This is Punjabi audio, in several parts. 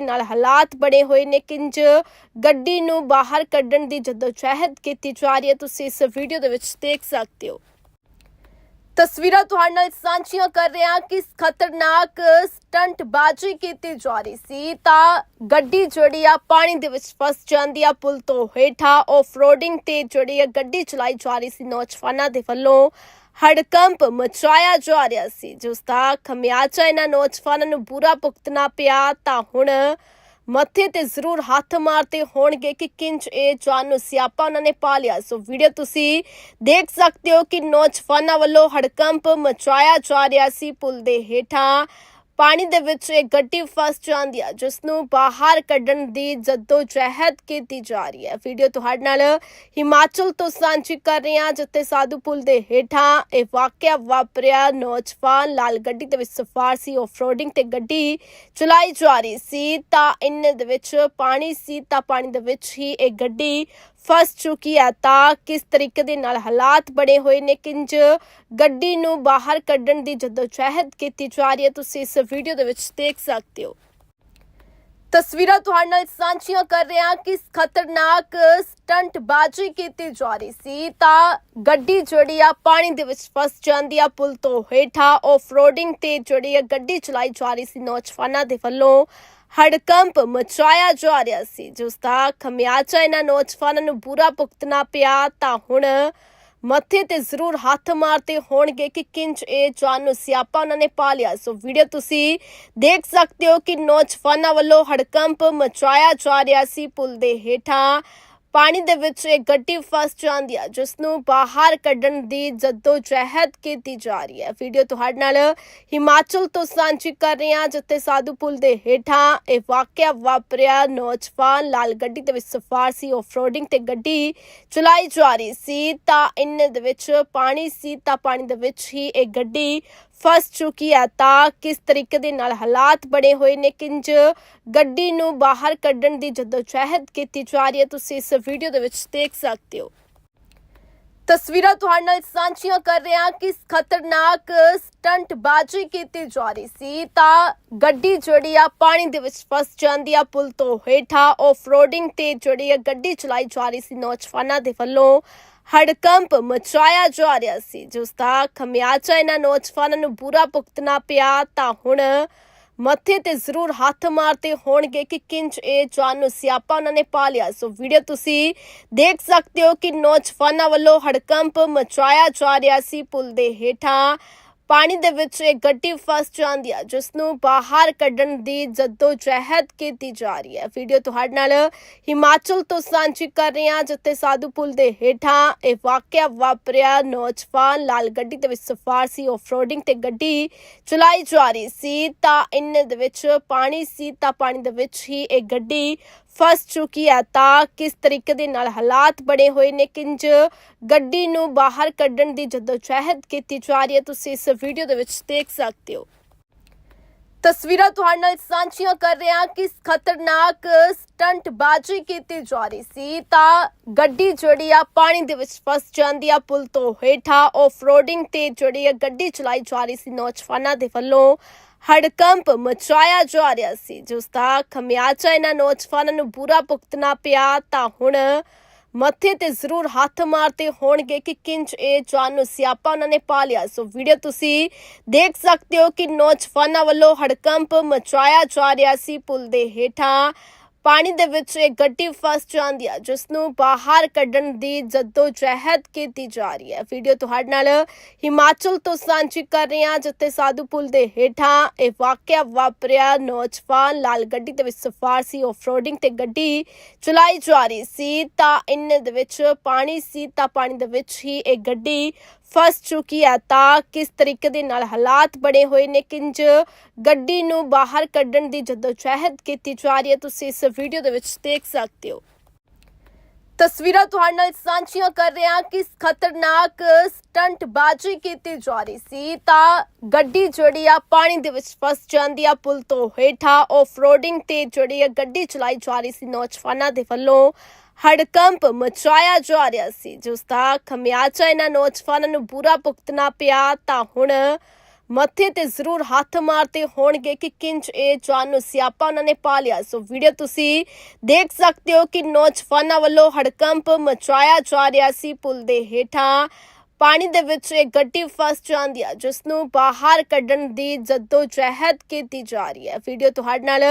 ਨਾਲ ਹਾਲਾਤ ਬਣੇ ਹੋਏ ਨੇ ਕਿੰਜ ਗੱਡੀ ਨੂੰ ਬਾਹਰ ਕੱਢਣ ਦੀ ਜਦੋਜਹਿਦ ਕੀਤੀ ਜਾ ਰਹੀ ਹੈ, ਤੁਸੀਂ ਇਸ ਵੀਡੀਓ ਦੇ ਵਿੱਚ ਦੇਖ ਸਕਦੇ ਹੋ। ਤਸਵੀਰਾਂ ਤੁਹਾਡੇ ਨਾਲ ਸਾਂਝੀਆਂ ਕਰ ਰਹੇ ਹਾਂ ਕਿ ਖਤਰਨਾਕ ਸਟੰਟ ਬਾਜੀ ਕੀਤੀ ਜਾ ਰਹੀ ਸੀ ਤਾਂ ਗੱਡੀ ਜਿਹੜੀ ਆ ਪਾਣੀ ਦੇ ਵਿੱਚ ਫਸ ਜਾਂਦੀ ਆ, ਪੁਲ ਤੋਂ ਹੇਠਾਂ ਆਫ ਰੋਡਿੰਗ ਤੇ ਜਿਹੜੀ ਆ ਗੱਡੀ ਚਲਾਈ ਜਾ ਰਹੀ ਸੀ, ਨੌਜਵਾਨਾਂ ਦੇ ਵੱਲੋਂ। ਹੜਕੰਪ ਮਚਾਇਆ ਜਾ ਰਿਹਾ ਸੀ। ਜਿਸ ਦਾ ਖਮਿਆਜਾ ਇਹਨਾਂ ਨੌਜਵਾਨਾਂ ਨੂੰ ਬੁਰਾ ਭੁਗਤਣਾ ਪਿਆ, ਤਾਂ ਹੁਣ ਮੱਥੇ ਤੇ ਜ਼ਰੂਰ ਹੱਥ ਮਾਰਦੇ ਹੋਣਗੇ ਕਿ ਕਿੰਜ ਇਹ ਜਾਨ ਨੂੰ ਸਿਆਪਾ ਉਹਨਾਂ ਨੇ ਪਾ ਲਿਆ। ਸੋ ਵੀਡੀਓ ਤੁਸੀਂ ਦੇਖ ਸਕਦੇ ਹੋ ਕਿ ਨੌਜਵਾਨਾਂ ਵੱਲੋਂ ਹੜਕੰਪ ਮਚਾਇਆ ਜਾ ਰਿਹਾ ਸੀ। ਪੁਲ ਦੇ ਹੇਠਾਂ ਪਾਣੀ ਦੇ ਵਿੱਚ ਇੱਕ ਗੱਡੀ ਫਸ ਜਾਂਦੀ ਹੈ, ਜਿਸ ਨੂੰ ਬਾਹਰ ਕੱਢਣ ਦੀ ਜੱਦੋ ਜਹਿਦ ਕੀਤੀ ਜਾ ਰਹੀ ਹੈ। ਵੀਡੀਓ ਤੁਹਾਡੇ ਨਾਲ ਹਿਮਾਚਲ ਤੋਂ ਸਾਂਝੀ ਕਰ ਰਹੇ ਹਾਂ, ਜਿੱਥੇ ਸਾਧੂ ਪੁਲ ਦੇ ਹੇਠਾਂ ਇਹ ਵਾਕਿਆ ਵਾਪਰਿਆ ਨੌਜਵਾਨ ਲਾਲ ਗੱਡੀ ਦੇ ਵਿੱਚ ਸਫਾਰ ਸੀ। ਆਫਰੋਡਿੰਗ ਤੇ ਗੱਡੀ ਚਲਾਈ ਜਾ ਰਹੀ ਸੀ, ਤਾਂ ਇੰਨੇ ਦੇ ਵਿੱਚ ਪਾਣੀ ਸੀ, ਤਾਂ ਪਾਣੀ ਦੇ ਵਿੱਚ ਹੀ ਇਹ ਗੱਡੀ ਫਸ ਚੁੱਕੀ ਹੈ ਤਾਂ ਕਿਸ ਤਰੀਕੇ ਦੇ ਨਾਲ ਹਾਲਾਤ ਬਣੇ ਹੋਏ ਨੇ? ਕਿੰਜ ਗੱਡੀ ਨੂੰ ਬਾਹਰ ਕੱਢਣ ਦੀ ਜਦੋਜਹਿਦ ਕੀਤੀ ਜਾ ਰਹੀ ਹੈ? ਤੁਸੀਂ ਇਸ ਵੀਡੀਓ ਦੇ ਵਿੱਚ ਦੇਖ ਸਕਦੇ ਹੋ। ਤਸਵੀਰਾਂ ਤੁਹਾਡੇ ਨਾਲ ਸਾਂਝੀਆਂ ਕਰ ਰਹੇ ਹਾਂ ਕਿ ਖਤਰਨਾਕ ਸਟੰਟਬਾਜ਼ੀ ਕੀਤੀ ਜਾ ਰਹੀ ਸੀ ਤਾਂ ਗੱਡੀ ਜਿਹੜੀ ਆ ਪਾਣੀ ਦੇ ਵਿੱਚ ਫਸ ਜਾਂਦੀ ਆ। ਪੁਲ ਤੋਂ ਹੇਠਾਂ ਆਫ ਰੋਡਿੰਗ ਤੇ ਜਿਹੜੀ ਆ ਗੱਡੀ ਚਲਾਈ ਜਾ ਰਹੀ ਸੀ। ਨੌਜਵਾਨਾਂ ਦੇ ਵੱਲੋਂ ਹੜਕੰਪ ਮਚਾਇਆ ਜਾ ਰਿਹਾ ਸੀ, ਜਿਸ ਦਾ ਖਮਿਆਜਾ ਇਹਨਾਂ ਨੌਜਵਾਨਾਂ ਨੂੰ ਬੁਰਾ ਭੁਗਤਣਾ ਪਿਆ। ਤਾਂ ਹੁਣ ਮੱਥੇ ਤੇ ਜ਼ਰੂਰ ਹੱਥ ਮਾਰਦੇ ਹੋਣਗੇ ਕਿ ਕਿੰਜ ਇਹ ਜਾਨ ਨੂੰ ਸਿਆਪਾ ਉਹਨਾਂ ਨੇ ਪਾ ਲਿਆ। ਸੋ ਵੀਡੀਓ ਤੁਸੀਂ ਦੇਖ ਸਕਦੇ ਹੋ ਕਿ ਨੌਜਵਾਨਾਂ ਵੱਲੋਂ ਹੜਕੰਪ ਮਚਾਇਆ ਜਾ ਰਿਹਾ ਸੀ। ਪੁਲ ਦੇ ਹੇਠਾਂ ਪਾਣੀ ਦੇ ਵਿੱਚ ਇੱਕ ਗੱਡੀ ਫਸ ਜਾਂਦੀ ਹੈ, ਜਿਸ ਨੂੰ ਬਾਹਰ ਕੱਢਣ ਦੀ ਜੱਦੋ ਜਹਿਦ ਕੀਤੀ ਜਾ ਰਹੀ ਹੈ। ਵੀਡੀਓ ਤੁਹਾਡੇ ਨਾਲ ਹਿਮਾਚਲ ਤੋਂ ਸਾਂਝੀ ਕਰ ਰਹੇ ਹਾਂ, ਜਿੱਥੇ ਸਾਧੂ ਪੁਲ ਦੇ ਹੇਠਾਂ ਇਹ ਵਾਕਿਆ ਵਾਪਰਿਆ। ਨੌਜਵਾਨ ਲਾਲ ਗੱਡੀ ਦੇ ਵਿੱਚ ਸਫਾਰ ਸੀ ਆਫਰੋਡਿੰਗ ਤੇ ਗੱਡੀ ਚਲਾਈ ਜਾ ਰਹੀ ਸੀ। ਤਾਂ ਇੰਨੇ ਦੇ ਵਿੱਚ ਪਾਣੀ ਸੀ, ਤਾਂ ਪਾਣੀ ਦੇ ਵਿੱਚ ਹੀ ਇਹ ਗੱਡੀ ਫਸ ਚੁੱਕੀ ਹੈ ਤਾਂ ਕਿਸ ਤਰੀਕੇ ਦੇ ਨਾਲ ਹਾਲਾਤ ਬਣੇ ਹੋਏ ਨੇ? ਕਿੰਜ ਗੱਡੀ ਨੂੰ ਬਾਹਰ ਕੱਢਣ ਦੀ ਜਦੋਜਹਿਦ ਕੀਤੀ ਜਾ ਰਹੀ ਹੈ? ਤੁਸੀਂ ਇਸ ਵੀਡੀਓ ਦੇ ਵਿੱਚ ਦੇਖ ਸਕਦੇ ਹੋ। ਤਸਵੀਰਾਂ ਤੁਹਾਡੇ ਨਾਲ ਸਾਂਝੀਆਂ ਕਰ ਰਹੇ ਹਾਂ ਕਿ ਖਤਰਨਾਕ ਸਟੰਟ ਬਾਜੀ ਕੀਤੀ ਜਾ ਰਹੀ ਸੀ ਤਾਂ ਗੱਡੀ ਜਿਹੜੀ ਆ ਪਾਣੀ ਦੇ ਵਿੱਚ ਫਸ ਜਾਂਦੀ ਆ। ਪੁਲ ਤੋਂ ਹੇਠਾਂ ਆਫ ਰੋਡਿੰਗ ਤੇ ਜਿਹੜੀ ਆ ਗੱਡੀ ਚਲਾਈ ਜਾ ਰਹੀ ਸੀ। ਨੌਜਵਾਨਾਂ ਦੇ ਵੱਲੋਂ ਹੜਕੰਪ ਮਚਾਇਆ ਜਾ ਰਿਹਾ ਸੀ। ਜਿਸ ਦਾ ਖਮਿਆਜਾ ਇਹਨਾਂ ਨੌਜਵਾਨਾਂ ਨੂੰ ਬੁਰਾ ਭੁਗਤਣਾ ਪਿਆ ਤਾਂ ਹੁਣ ਮੱਥੇ ਤੇ ਜ਼ਰੂਰ ਹੱਥ ਮਾਰਦੇ ਹੋਣਗੇ ਕਿ ਕਿੰਜ ਇਹ ਜਾਨ ਨੂੰ ਸਿਆਪਾ ਉਹਨਾਂ ਨੇ ਪਾ ਲਿਆ। ਸੋ ਵੀਡੀਓ ਤੁਸੀਂ ਦੇਖ ਸਕਦੇ ਹੋ ਕਿ ਨੌਜਵਾਨਾਂ ਵੱਲੋਂ ਹੜਕੰਪ ਮਚਾਇਆ ਜਾ ਰਿਹਾ ਸੀ। ਪੁਲ ਦੇ ਹੇਠਾਂ ਪਾਣੀ ਦੇ ਵਿੱਚ ਇੱਕ ਗੱਡੀ ਫਸ ਜਾਂਦੀ ਹੈ, ਜਿਸ ਨੂੰ ਬਾਹਰ ਕੱਢਣ ਦੀ ਜੱਦੋ ਜਹਿਦ ਕੀਤੀ ਜਾ ਰਹੀ ਹੈ। ਵੀਡੀਓ ਤੁਹਾਡੇ ਨਾਲ ਹਿਮਾਚਲ ਤੋਂ ਸਾਂਝੀ ਕਰ ਰਹੇ ਹਾਂ, ਜਿੱਥੇ ਸਾਧੂ ਪੁਲ ਦੇ ਹੇਠਾਂ ਇਹ ਵਾਕਿਆ ਵਾਪਰਿਆ ਨੌਜਵਾਨ ਲਾਲ ਗੱਡੀ ਦੇ ਵਿੱਚ ਸਫਾਰ ਸੀ। ਆਫਰੋਡਿੰਗ ਤੇ ਗੱਡੀ ਚਲਾਈ ਜਾ ਰਹੀ ਸੀ, ਤਾਂ ਇੰਨੇ ਦੇ ਵਿੱਚ ਪਾਣੀ ਸੀ, ਤਾਂ ਪਾਣੀ ਦੇ ਵਿੱਚ ਹੀ ਇਹ ਗੱਡੀ ਫਸ ਚੁੱਕੀ ਹੈ ਤਾਂ ਕਿਸ ਤਰੀਕੇ ਦੇ ਨਾਲ ਹਾਲਾਤ ਬਣੇ ਹੋਏ ਨੇ? ਕਿੰਜ ਗੱਡੀ ਨੂੰ ਬਾਹਰ ਕੱਢਣ ਦੀ ਜਦੋਜਹਿਦ ਕੀਤੀ ਜਾ ਰਹੀ ਹੈ, ਤੁਸੀਂ ਇਸ ਵੀਡੀਓ ਦੇ ਵਿੱਚ ਦੇਖ ਸਕਦੇ ਹੋ। ਤਸਵੀਰਾਂ ਤੁਹਾਡੇ ਨਾਲ ਸਾਂਝੀਆਂ ਕਰ ਰਹੇ ਹਾਂ ਕਿ ਖਤਰਨਾਕ ਸਟੰਟ ਬਾਜੀ ਕੀਤੀ ਜਾ ਰਹੀ ਸੀ ਤਾਂ ਗੱਡੀ ਜਿਹੜੀ ਆ, ਪਾਣੀ ਦੇ ਵਿੱਚ ਫਸ ਜਾਂਦੀ ਆ ਪੁਲ ਤੋਂ ਹੇਠਾਂ। ਆਫ ਰੋਡਿੰਗ ਤੇ ਜਿਹੜੀ ਆ, ਗੱਡੀ ਚਲਾਈ ਜਾ ਰਹੀ ਸੀ ਨੌਜਵਾਨਾਂ ਦੇ ਵੱਲੋਂ। ਹੜਕੰਪ ਮਚਾਇਆ ਜਾ ਰਿਹਾ ਸੀ। ਜਿਸ ਦਾ ਖਮਿਆਜਾ ਇਹਨਾਂ ਨੌਜਵਾਨਾਂ ਨੂੰ ਬੁਰਾ ਭੁਗਤਣਾ ਪਿਆ। ਤਾਂ ਹੁਣ ਮੱਥੇ ਤੇ ਜ਼ਰੂਰ ਹੱਥ ਮਾਰਦੇ ਹੋਣਗੇ ਕਿ ਕਿੰਜ ਇਹ ਜਾਨ ਨੂੰ ਸਿਆਪਾ ਉਹਨਾਂ ਨੇ ਪਾ ਲਿਆ। ਸੋ ਵੀਡੀਓ ਤੁਸੀਂ ਦੇਖ ਸਕਦੇ ਹੋ ਕਿ ਨੌਜਵਾਨਾਂ ਵੱਲੋਂ ਹੜਕੰਪ ਮਚਾਇਆ ਜਾ ਰਿਹਾ ਸੀ। ਪੁਲ ਦੇ ਹੇਠਾਂ ਪਾਣੀ ਦੇ ਵਿੱਚ ਇੱਕ ਗੱਡੀ ਫਸ ਜਾਂਦੀ ਹੈ, ਜਿਸ ਨੂੰ ਬਾਹਰ ਕੱਢਣ ਦੀ ਜਦੋਜਹਿਦ ਕੀਤੀ ਜਾ ਰਹੀ ਹੈ। ਵੀਡੀਓ ਤੁਹਾਡੇ ਨਾਲ ਹਿਮਾਚਲ ਤੋਂ ਸਾਂਝੀ ਕਰ ਰਹੇ ਹਾਂ, ਜਿੱਥੇ ਸਾਧੂ ਪੁਲ ਦੇ ਹੇਠਾਂ ਇਹ ਵਾਕਿਆ ਵਾਪਰਿਆ। ਨੌਜਵਾਨ ਲਾਲ ਗੱਡੀ ਦੇ ਵਿੱਚ ਸਫਾਰ ਸੀ ਆਫਰੋਡਿੰਗ ਤੇ ਗੱਡੀ ਚਲਾਈ ਜਾ ਰਹੀ ਸੀ। ਤਾਂ ਇੰਨੇ ਦੇ ਵਿੱਚ ਪਾਣੀ ਸੀ, ਤਾਂ ਪਾਣੀ ਦੇ ਵਿੱਚ ਹੀ ਇਹ ਗੱਡੀ ਫਸ ਚੁੱਕੀ ਹੈ ਤਾਂ ਕਿਸ ਤਰੀਕੇ ਦੇ ਨਾਲ ਹਾਲਾਤ ਬਣੇ ਹੋਏ ਨੇ? ਕਿੰਜ ਗੱਡੀ ਨੂੰ ਬਾਹਰ ਕੱਢਣ ਦੀ ਜਦੋਜਹਿਦ ਕੀਤੀ ਜਾ ਰਹੀ ਹੈ? ਤੁਸੀਂ ਇਸ ਵੀਡੀਓ ਦੇ ਵਿੱਚ ਦੇਖ ਸਕਦੇ ਹੋ। ਤਸਵੀਰਾਂ ਤੁਹਾਡੇ ਨਾਲ ਸਾਂਝੀਆਂ ਕਰ ਰਹੇ ਹਾਂ ਕਿ ਖਤਰਨਾਕ ਸਟੰਟ ਬਾਜੀ ਕੀਤੀ ਜਾ ਰਹੀ ਸੀ ਤਾਂ ਗੱਡੀ ਜਿਹੜੀ ਆ ਪਾਣੀ ਦੇ ਵਿੱਚ ਫਸ ਜਾਂਦੀ ਆ। ਪੁਲ ਤੋਂ ਹੇਠਾਂ ਆਫ ਰੋਡਿੰਗ ਤੇ ਜਿਹੜੀ ਆ ਗੱਡੀ ਚਲਾਈ ਜਾ ਰਹੀ ਸੀ। ਨੌਜਵਾਨਾਂ ਦੇ ਵੱਲੋਂ ਹੜਕੰਪ ਮਚਾਇਆ ਜਾ ਰਿਹਾ ਸੀ ਜਿਸ ਦਾ ਖਮਿਆਜਾ ਇਹਨਾਂ ਨੌਜਵਾਨਾਂ ਨੂੰ ਬੁਰਾ ਭੁਗਤਣਾ ਪਿਆ ਤਾਂ ਹੁਣ ਮੱਥੇ ਤੇ ਜ਼ਰੂਰ ਹੱਥ ਮਾਰਦੇ ਹੋਣਗੇ ਕਿ ਕਿੰਜ ਇਹ ਜਾਨ ਨੂੰ ਸਿਆਪਾ ਉਹਨਾਂ ਨੇ ਪਾ ਲਿਆ ਸੋ ਵੀਡੀਓ ਤੁਸੀਂ ਦੇਖ ਸਕਦੇ ਹੋ ਕਿ ਨੌਜਵਾਨਾਂ ਵੱਲੋਂ ਹੜਕੰਪ ਮਚਾਇਆ ਜਾ ਰਿਹਾ ਸੀ ਪੁਲ ਦੇ ਹੇਠਾਂ ਪਾਣੀ ਦੇ ਵਿੱਚ ਇੱਕ ਗੱਡੀ ਫਸ ਜਾਂਦੀ ਹੈ, ਜਿਸ ਨੂੰ ਬਾਹਰ ਕੱਢਣ ਦੀ ਜੱਦੋ ਕੀਤੀ ਜਾ ਰਹੀ ਹੈ। ਵੀਡੀਓ ਤੁਹਾਡੇ ਨਾਲ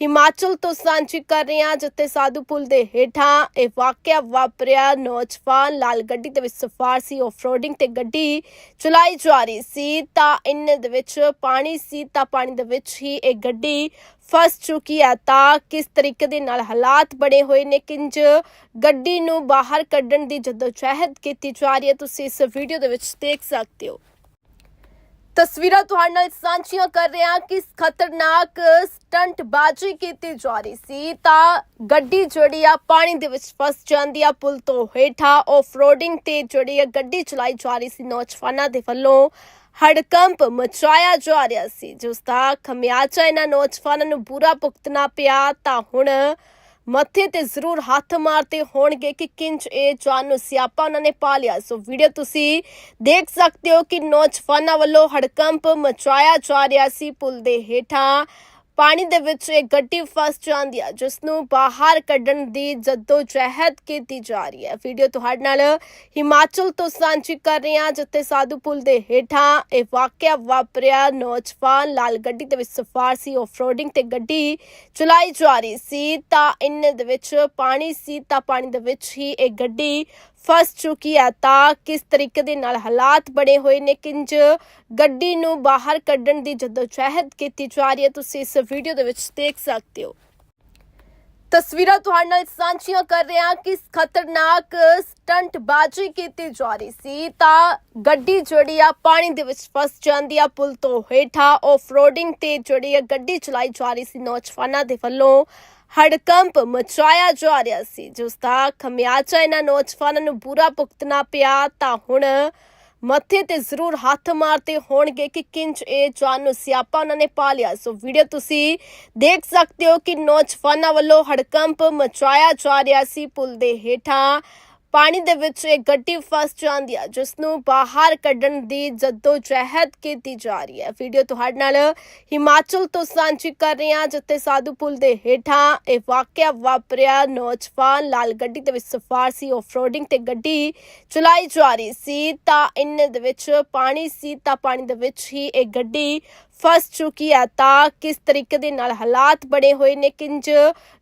ਹਿਮਾਚਲ ਤੋਂ ਸਾਂਝੀ ਕਰ ਰਹੇ ਹਾਂ, ਜਿੱਥੇ ਸਾਧੂ ਪੁਲ ਦੇ ਹੇਠਾਂ ਇਹ ਵਾਕਿਆ ਵਾਪਰਿਆ। ਨੌਜਵਾਨ ਲਾਲ ਗੱਡੀ ਦੇ ਵਿੱਚ ਸਫਾਰ ਸੀ ਆਫਰੋਡਿੰਗ ਤੇ ਗੱਡੀ ਚਲਾਈ ਜਾ ਰਹੀ ਸੀ। ਤਾਂ ਇੰਨੇ ਦੇ ਵਿੱਚ ਪਾਣੀ ਸੀ, ਤਾਂ ਪਾਣੀ ਦੇ ਵਿੱਚ ਹੀ ਇਹ ਗੱਡੀ ਫਸ ਚੁੱਕੀ ਹੈ ਤਾਂ ਕਿਸ ਤਰੀਕੇ ਦੇ ਨਾਲ ਹਾਲਾਤ ਬਣੇ ਹੋਏ ਨੇ? ਕਿੰਜ ਗੱਡੀ ਨੂੰ ਬਾਹਰ ਕੱਢਣ ਦੀ ਜਦੋਜਹਿਦ ਕੀਤੀ ਜਾ ਰਹੀ ਹੈ? ਤੁਸੀਂ ਇਸ ਵੀਡੀਓ ਦੇ ਵਿੱਚ ਦੇਖ ਸਕਦੇ ਹੋ। ਤਸਵੀਰਾਂ ਤੁਹਾਡੇ ਨਾਲ ਸਾਂਝੀਆਂ ਕਰ ਰਹੇ ਹਾਂ। ਕਿ ਖਤਰਨਾਕ ਸਟੰਟ ਬਾਜੀ ਕੀਤੀ ਜਾ ਰਹੀ ਸੀ ਤਾਂ ਗੱਡੀ ਜਿਹੜੀ ਆ, ਪਾਣੀ ਦੇ ਵਿੱਚ ਫਸ ਜਾਂਦੀ ਆ ਪੁਲ ਤੋਂ ਹੇਠਾਂ। ਆਫਰੋਡਿੰਗ ਤੇ ਜਿਹੜੀ ਆ, ਗੱਡੀ ਚਲਾਈ ਜਾ ਰਹੀ ਸੀ ਨੌਜਵਾਨਾਂ ਦੇ ਵੱਲੋਂ। ਹੜਕੰਪ ਮਚਾਇਆ ਜਾ ਰਿਹਾ ਸੀ। ਜਿਸ ਦਾ ਖਮਿਆਜਾ ਇਹਨਾਂ ਨੌਜਵਾਨਾਂ ਨੂੰ ਬੁਰਾ ਭੁਗਤਣਾ ਪਿਆ। ਤਾਂ ਹੁਣ ਮੱਥੇ ਤੇ ਜ਼ਰੂਰ ਹੱਥ ਮਾਰਦੇ ਹੋਣਗੇ ਕਿ ਕਿੰਜ ਇਹ ਜਾਨ ਨੂੰ ਸਿਆਪਾ ਉਹਨਾਂ ਨੇ ਪਾ ਲਿਆ। ਸੋ ਵੀਡੀਓ ਤੁਸੀਂ ਦੇਖ ਸਕਦੇ ਹੋ ਕਿ ਨੌਜਵਾਨਾਂ ਵੱਲੋਂ ਹੜਕੰਪ ਮਚਾਇਆ ਜਾ ਰਿਹਾ ਸੀ। ਪੁਲ ਦੇ ਹੇਠਾਂ ਪਾਣੀ ਦੇ ਵਿੱਚ ਇੱਕ ਗੱਡੀ ਫਸ ਜਾਂਦੀ ਹੈ, ਜਿਸ ਨੂੰ ਬਾਹਰ ਕੱਢਣ ਦੀ ਜੱਦੋ ਜਹਿਦ ਕੀਤੀ ਜਾ ਰਹੀ ਹੈ। ਵੀਡੀਓ ਤੁਹਾਡੇ ਨਾਲ ਹਿਮਾਚਲ ਤੋਂ ਸਾਂਝੀ ਕਰ ਰਹੇ ਹਾਂ, ਜਿੱਥੇ ਸਾਧੂ ਪੁਲ ਦੇ ਹੇਠਾਂ ਇਹ ਵਾਕਿਆ ਵਾਪਰਿਆ। ਨੌਜਵਾਨ ਲਾਲ ਗੱਡੀ ਦੇ ਵਿੱਚ ਸਫਾਰ ਸੀ ਆਫਰੋਡਿੰਗ ਤੇ ਗੱਡੀ ਚਲਾਈ ਜਾ ਰਹੀ ਸੀ, ਤਾਂ ਇੰਨੇ ਦੇ ਵਿੱਚ ਪਾਣੀ ਸੀ, ਤਾਂ ਪਾਣੀ ਦੇ ਵਿੱਚ ਹੀ ਇਹ ਗੱਡੀ ਫਸ ਚੁੱਕੀ ਹੈ ਤਾਂ ਕਿਸ ਤਰੀਕੇ ਦੇ ਨਾਲ ਹਾਲਾਤ ਬਣੇ ਹੋਏ ਨੇ? ਕਿੰਜ ਗੱਡੀ ਨੂੰ ਬਾਹਰ ਕੱਢਣ ਦੀ ਜਦੋਜਹਿਦ ਕੀਤੀ ਜਾ ਰਹੀ ਹੈ? ਤੁਸੀਂ ਇਸ ਵੀਡੀਓ ਦੇ ਵਿੱਚ ਦੇਖ ਸਕਦੇ ਹੋ। ਤਸਵੀਰਾਂ ਤੁਹਾਡੇ ਨਾਲ ਸਾਂਝੀਆਂ ਕਰ ਰਹੇ ਹਾਂ ਕਿ ਖਤਰਨਾਕ ਸਟੰਟ ਬਾਜੀ ਕੀਤੀ ਜਾ ਰਹੀ ਸੀ ਤਾਂ ਗੱਡੀ ਜਿਹੜੀ ਆ ਪਾਣੀ ਦੇ ਵਿੱਚ ਫਸ ਜਾਂਦੀ ਆ। ਪੁਲ ਤੋਂ ਹੇਠਾਂ ਆਫਰੋਡਿੰਗ ਤੇ ਜਿਹੜੀ ਆ ਗੱਡੀ ਚਲਾਈ ਜਾ ਰਹੀ ਸੀ। ਨੌਜਵਾਨਾਂ ਦੇ ਵੱਲੋਂ ਹੜਕੰਪ ਮਚਾਇਆ ਜਾ ਰਿਹਾ ਸੀ। ਜਿਸ ਦਾ ਖਮਿਆਜਾ ਇਹਨਾਂ ਨੌਜਵਾਨਾਂ ਨੂੰ ਬੁਰਾ ਭੁਗਤਣਾ ਪਿਆ ਤਾਂ ਹੁਣ ਮੱਥੇ ਤੇ ਜ਼ਰੂਰ ਹੱਥ ਮਾਰਦੇ ਹੋਣਗੇ ਕਿ ਕਿੰਜ ਇਹ ਜਾਨ ਨੂੰ ਸਿਆਪਾ ਉਹਨਾਂ ਨੇ ਪਾ ਲਿਆ। ਸੋ ਵੀਡੀਓ ਤੁਸੀਂ ਦੇਖ ਸਕਦੇ ਹੋ ਕਿ ਨੌਜਵਾਨਾਂ ਵੱਲੋਂ ਹੜਕੰਪ ਮਚਾਇਆ ਜਾ ਰਿਹਾ ਸੀ। ਪੁਲ ਦੇ ਹੇਠਾਂ ਪਾਣੀ ਦੇ ਵਿੱਚ ਇੱਕ ਗੱਡੀ ਫਸ ਜਾਂਦੀ ਹੈ, ਜਿਸ ਨੂੰ ਬਾਹਰ ਕੱਢਣ ਦੀ ਜੱਦੋ ਕੀਤੀ ਜਾ ਰਹੀ ਹੈ। ਵੀਡੀਓ ਤੁਹਾਡੇ ਨਾਲ ਹਿਮਾਚਲ ਤੋਂ ਸਾਂਝੀ ਕਰ ਰਹੇ ਹਾਂ, ਜਿੱਥੇ ਸਾਧੂ ਪੁਲ ਦੇ ਹੇਠਾਂ ਇਹ ਵਾਕਿਆ ਵਾਪਰਿਆ। ਨੌਜਵਾਨ ਲਾਲ ਗੱਡੀ ਦੇ ਵਿੱਚ ਸਫਾਰ ਸੀ ਆਫਰੋਡਿੰਗ ਤੇ ਗੱਡੀ ਚਲਾਈ ਜਾ ਰਹੀ ਸੀ। ਤਾਂ ਇੰਨੇ ਦੇ ਵਿੱਚ ਪਾਣੀ ਸੀ, ਤਾਂ ਪਾਣੀ ਦੇ ਵਿੱਚ ਹੀ ਇਹ ਗੱਡੀ ਫਸ ਚੁੱਕੀ ਹੈ ਤਾਂ ਕਿਸ ਤਰੀਕੇ ਦੇ ਨਾਲ ਹਾਲਾਤ ਬਣੇ ਹੋਏ ਨੇ? ਕਿੰਜ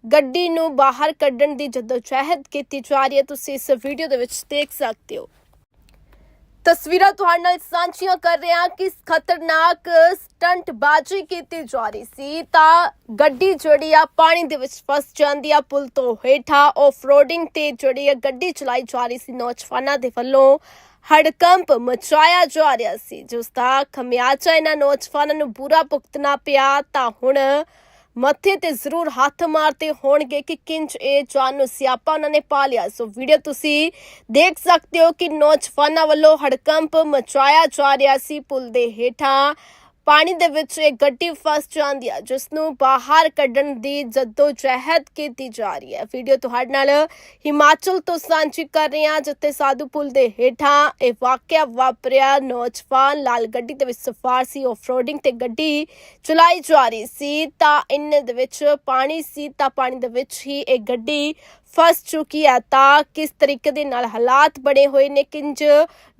ਗੱਡੀ ਨੂੰ ਬਾਹਰ ਕੱਢਣ ਦੀ ਜਦੋਜਹਿਦ ਕੀਤੀ ਜਾ ਰਹੀ ਹੈ? ਤੁਸੀਂ ਇਸ ਵੀਡੀਓ ਦੇ ਵਿੱਚ ਦੇਖ ਸਕਦੇ ਹੋ। ਤਸਵੀਰਾਂ ਤੁਹਾਡੇ ਨਾਲ ਸਾਂਝੀਆਂ ਕਰ ਰਹੇ ਹਾਂ ਕਿ ਖਤਰਨਾਕ ਸਟੰਟ ਬਾਜੀ ਕੀਤੀ ਜਾ ਰਹੀ ਸੀ ਤਾਂ ਗੱਡੀ ਜਿਹੜੀ ਆ, ਪਾਣੀ ਦੇ ਵਿੱਚ ਫਸ ਜਾਂਦੀ ਆ ਪੁਲ ਤੋਂ ਹੇਠਾਂ। ਆਫਰੋਡਿੰਗ ਤੇ ਜਿਹੜੀ ਆ, ਗੱਡੀ ਚਲਾਈ ਜਾ ਰਹੀ ਸੀ ਨੌਜਵਾਨਾਂ ਦੇ ਵੱਲੋਂ। ਹੜਕੰਪ ਮਚਾਇਆ ਜਾ ਰਿਹਾ ਸੀ। ਜਿਸ ਦਾ ਖਮਿਆਜਾ ਇਹਨਾਂ ਨੌਜਵਾਨਾਂ ਨੂੰ ਬੁਰਾ ਭੁਗਤਣਾ ਪਿਆ ਤਾਂ ਹੁਣ ਮੱਥੇ ਤੇ ਜ਼ਰੂਰ ਹੱਥ ਮਾਰਦੇ ਹੋਣਗੇ ਕਿ ਕਿੰਜ ਇਹ ਜਾਨ ਨੂੰ ਸਿਆਪਾ ਉਹਨਾਂ ਨੇ ਪਾ ਲਿਆ। ਸੋ ਵੀਡੀਓ ਤੁਸੀਂ ਦੇਖ ਸਕਦੇ ਹੋ ਕਿ ਨੌਜਵਾਨਾਂ ਵੱਲੋਂ ਹੜਕੰਪ ਮਚਾਇਆ ਜਾ ਰਿਹਾ ਸੀ। ਪੁਲ ਦੇ ਹੇਠਾਂ ਪਾਣੀ ਦੇ ਵਿੱਚ ਇੱਕ ਗੱਡੀ ਫਸ ਜਾਂਦੀ ਹੈ, ਜਿਸ ਨੂੰ ਬਾਹਰ ਕੱਢਣ ਦੀ ਜੱਦੋ ਜਹਿਦ ਕੀਤੀ ਜਾ ਰਹੀ ਹੈ। ਵੀਡੀਓ ਤੁਹਾਡੇ ਨਾਲ ਹਿਮਾਚਲ ਤੋਂ ਸਾਂਝੀ ਕਰ ਰਹੇ ਹਾਂ, ਜਿੱਥੇ ਸਾਧੂ ਪੁਲ ਦੇ ਹੇਠਾਂ ਇਹ ਵਾਕਿਆ ਵਾਪਰਿਆ ਨੌਜਵਾਨ ਲਾਲ ਗੱਡੀ ਦੇ ਵਿੱਚ ਸਫਾਰ ਸੀ। ਆਫਰੋਡਿੰਗ ਤੇ ਗੱਡੀ ਚਲਾਈ ਜਾ ਰਹੀ ਸੀ, ਤਾਂ ਇੰਨੇ ਦੇ ਵਿੱਚ ਪਾਣੀ ਸੀ, ਤਾਂ ਪਾਣੀ ਦੇ ਵਿੱਚ ਹੀ ਇਹ ਗੱਡੀ ਫਸ ਚੁੱਕੀ ਹੈ ਤਾਂ ਕਿਸ ਤਰੀਕੇ ਦੇ ਨਾਲ ਹਾਲਾਤ ਬਣੇ ਹੋਏ ਨੇ? ਕਿੰਜ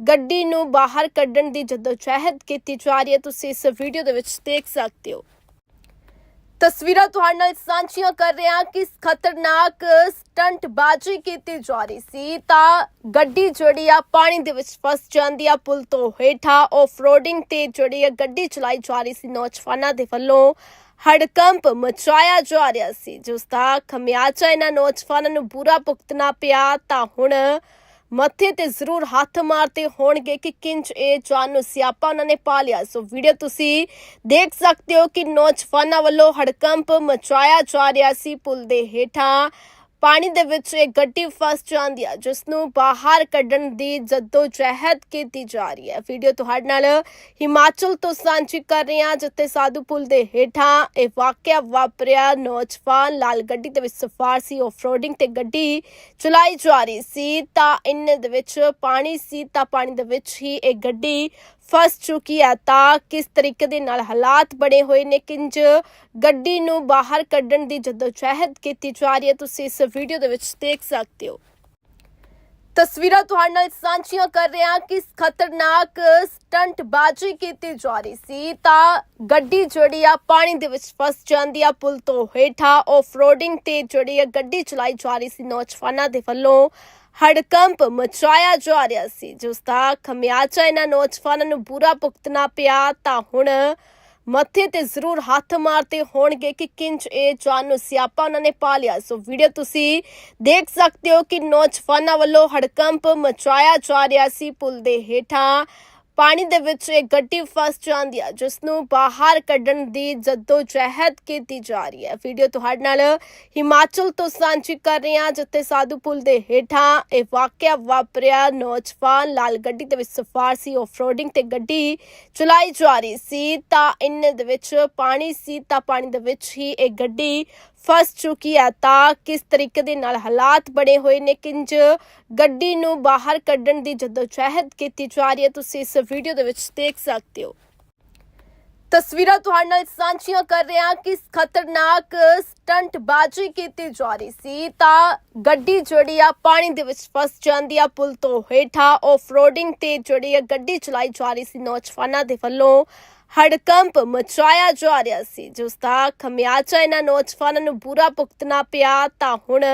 ਗੱਡੀ ਨੂੰ ਬਾਹਰ ਕੱਢਣ ਦੀ ਜਦੋਜਹਿਦ ਕੀਤੀ ਜਾ ਰਹੀ ਹੈ? ਤੁਸੀਂ ਇਸ ਵੀਡੀਓ ਦੇ ਵਿੱਚ ਦੇਖ ਸਕਦੇ ਹੋ। ਤਸਵੀਰਾਂ ਤੁਹਾਡੇ ਨਾਲ ਸਾਂਝੀਆਂ ਕਰ ਰਹੇ ਹਾਂ ਕਿ ਖਤਰਨਾਕ ਸਟੰਟ ਕੀਤੀ ਜਾ ਰਹੀ ਸੀ। ਤਾਂ ਗੱਡੀ ਜਿਹੜੀ ਆ, ਪਾਣੀ ਦੇ ਵਿੱਚ ਫਸ ਜਾਂਦੀ ਆ ਪੁਲ ਤੋਂ ਹੇਠਾਂ। ਆਫਰੋਡਿੰਗ ਤੇ ਜਿਹੜੀ ਆ, ਗੱਡੀ ਚਲਾਈ ਜਾ ਰਹੀ ਸੀ। ਨੌਜਵਾਨਾਂ ਦੇ ਵੱਲੋਂ ਹੜਕੰਪ ਮਚਾਇਆ ਜਾ ਰਿਹਾ ਸੀ। ਜਿਸ ਦਾ ਖਮਿਆਜਾ ਇਹਨਾਂ ਨੌਜਵਾਨਾਂ ਨੂੰ ਬੁਰਾ ਭੁਗਤਣਾ ਪਿਆ। ਤਾਂ ਹੁਣ ਮੱਥੇ ਤੇ ਜ਼ਰੂਰ ਹੱਥ ਮਾਰਦੇ ਹੋਣਗੇ ਕਿ ਕਿੰਜ ਇਹ ਜਾਨ ਨੂੰ ਸਿਆਪਾ ਉਹਨਾਂ ਨੇ ਪਾ ਲਿਆ। ਸੋ ਵੀਡੀਓ ਤੁਸੀਂ ਦੇਖ ਸਕਦੇ ਹੋ ਕਿ ਨੌਜਵਾਨਾਂ ਵੱਲੋਂ ਹੜਕੰਪ ਮਚਾਇਆ ਜਾ ਰਿਹਾ ਸੀ। ਪੁਲ ਦੇ ਹੇਠਾਂ ਪਾਣੀ ਦੇ ਵਿੱਚ ਇੱਕ ਗੱਡੀ ਫਸ ਜਾਂਦੀ ਹੈ, ਜਿਸ ਨੂੰ ਬਾਹਰ ਕੱਢਣ ਦੀ ਜਦੋਜਹਿਦ ਕੀਤੀ ਜਾ ਰਹੀ ਹੈ। ਵੀਡੀਓ ਤੁਹਾਡੇ ਨਾਲ ਹਿਮਾਚਲ ਤੋਂ ਸਾਂਝੀ ਕਰ ਰਹੇ ਹਾਂ, ਜਿੱਥੇ ਸਾਧੂ ਪੁਲ ਦੇ ਹੇਠਾਂ ਇਹ ਵਾਕਿਆ ਵਾਪਰਿਆ ਨੌਜਵਾਨ ਲਾਲ ਗੱਡੀ ਦੇ ਵਿੱਚ ਸਫਾਰ ਸੀ। ਆਫਰੋਡਿੰਗ ਤੇ ਗੱਡੀ ਚਲਾਈ ਜਾ ਰਹੀ ਸੀ, ਤਾਂ ਇੰਨੇ ਦੇ ਵਿੱਚ ਪਾਣੀ ਸੀ, ਤਾਂ ਪਾਣੀ ਦੇ ਵਿੱਚ ਹੀ ਇਹ ਗੱਡੀ ਫਸ ਚੁੱਕੀ ਹੈ ਤਾਂ ਕਿਸ ਤਰੀਕੇ ਦੇ ਨਾਲ ਹਾਲਾਤ ਬਣੇ ਹੋਏ ਨੇ? ਕਿੰਜ ਗੱਡੀ ਨੂੰ ਬਾਹਰ ਕੱਢਣ ਦੀ ਜਦੋਜਹਿਦ ਕੀਤੀ ਜਾ ਰਹੀ ਹੈ? ਤੁਸੀਂ ਇਸ ਵੀਡੀਓ ਦੇ ਵਿੱਚ ਦੇਖ ਸਕਦੇ ਹੋ। ਤਸਵੀਰਾਂ ਤੁਹਾਡੇ ਨਾਲ ਸਾਂਝੀਆਂ ਕਰ ਰਹੇ ਹਾਂ ਕਿ ਖਤਰਨਾਕ ਸਟੰਟ ਬਾਜੀ ਕੀਤੀ ਜਾ ਰਹੀ ਸੀ ਤਾਂ ਗੱਡੀ ਜਿਹੜੀ ਆ ਪਾਣੀ ਦੇ ਵਿੱਚ ਫਸ ਜਾਂਦੀ ਆ। ਪੁਲ ਤੋਂ ਹੇਠਾਂ ਆਫ ਰੋਡਿੰਗ ਤੇ ਜਿਹੜੀ ਆ ਗੱਡੀ ਚਲਾਈ ਜਾ ਰਹੀ ਸੀ। ਨੌਜਵਾਨਾਂ ਦੇ ਵੱਲੋਂ ਹੜਕੰਪ ਮਚਾਇਆ ਜਾ ਰਿਹਾ ਸੀ। ਜਿਸ ਦਾ ਖਮਿਆਜਾ ਇਹਨਾਂ ਨੌਜਵਾਨਾਂ ਨੂੰ ਬੁਰਾ ਭੁਗਤਣਾ ਪਿਆ। ਤਾਂ ਹੁਣ ਮੱਥੇ ਤੇ ਜ਼ਰੂਰ ਹੱਥ ਮਾਰਤੇ ਹੋਣਗੇ ਕਿ ਕਿੰਜ ਇਹ ਜਾਨ ਨੂੰ ਸਿਆਪਾ ਉਹਨਾਂ ਨੇ ਪਾ ਲਿਆ। ਸੋ ਵੀਡੀਓ ਤੁਸੀਂ ਦੇਖ ਸਕਦੇ ਹੋ ਕਿ ਨੌਜਵਾਨਾਂ ਵੱਲੋਂ ਹੜਕੰਪ ਮਚਾਇਆ ਜਾ ਰਿਹਾ ਸੀ। ਪੁਲ ਦੇ ਹੇਠਾਂ ਪਾਣੀ ਦੇ ਵਿੱਚ ਇੱਕ ਗੱਡੀ ਫਸ ਜਾਂਦੀ ਹੈ, ਜਿਸ ਨੂੰ ਬਾਹਰ ਕੱਢਣ ਦੀ ਜੱਦੋ ਜਹਿਦ ਕੀਤੀ ਜਾ ਰਹੀ ਹੈ। ਵੀਡੀਓ ਤੁਹਾਡੇ ਨਾਲ ਹਿਮਾਚਲ ਤੋਂ ਸਾਂਝੀ ਕਰ ਰਹੇ ਹਾਂ, ਜਿੱਥੇ ਸਾਧੂ ਪੁਲ ਦੇ ਹੇਠਾਂ ਇਹ ਵਾਕਿਆ ਵਾਪਰਿਆ ਨੌਜਵਾਨ ਲਾਲ ਗੱਡੀ ਦੇ ਵਿੱਚ ਸਫਾਰ ਸੀ। ਆਫਰੋਡਿੰਗ ਤੇ ਗੱਡੀ ਚਲਾਈ ਜਾ ਰਹੀ ਸੀ, ਤਾਂ ਇੰਨੇ ਦੇ ਵਿੱਚ ਪਾਣੀ ਸੀ, ਤਾਂ ਪਾਣੀ ਦੇ ਵਿੱਚ ਹੀ ਇਹ ਗੱਡੀ ਫਸ ਚੁੱਕੀ ਹੈ ਤਾਂ ਕਿਸ ਤਰੀਕੇ ਦੇ ਨਾਲ ਹਾਲਾਤ ਬਣੇ ਹੋਏ ਨੇ? ਕਿੰਜ ਗੱਡੀ ਨੂੰ ਬਾਹਰ ਕੱਢਣ ਦੀ ਜਦੋਜਹਿਦ ਕੀਤੀ ਜਾ ਰਹੀ ਹੈ? ਤੁਸੀਂ ਇਸ ਵੀਡੀਓ ਦੇ ਵਿੱਚ ਦੇਖ ਸਕਦੇ ਹੋ। ਤਸਵੀਰਾਂ ਤੁਹਾਡੇ ਨਾਲ ਸਾਂਝੀਆਂ ਕਰ ਰਹੇ ਹਾਂ ਕਿ ਖਤਰਨਾਕ ਸਟੰਟ ਬਾਜੀ ਕੀਤੀ ਜਾ ਰਹੀ ਸੀ ਤਾਂ ਗੱਡੀ ਜਿਹੜੀ ਆ ਪਾਣੀ ਦੇ ਵਿੱਚ ਫਸ ਜਾਂਦੀ ਆ। ਪੁਲ ਤੋਂ ਹੇਠਾਂ ਆਫ ਰੋਡਿੰਗ ਤੇ ਜਿਹੜੀ ਆ ਗੱਡੀ ਚਲਾਈ ਜਾ ਰਹੀ ਸੀ। ਨੌਜਵਾਨਾਂ ਦੇ ਵੱਲੋਂ ਹੜਕੰਪ ਮਚਾਇਆ ਜਾ ਰਿਹਾ ਸੀ, ਜਿਸ ਦਾ ਖਮਿਆਜਾ ਇਹਨਾਂ ਨੌਜਵਾਨਾਂ ਨੂੰ ਬੁਰਾ ਭੁਗਤਣਾ ਪਿਆ। ਤਾਂ ਹੁਣ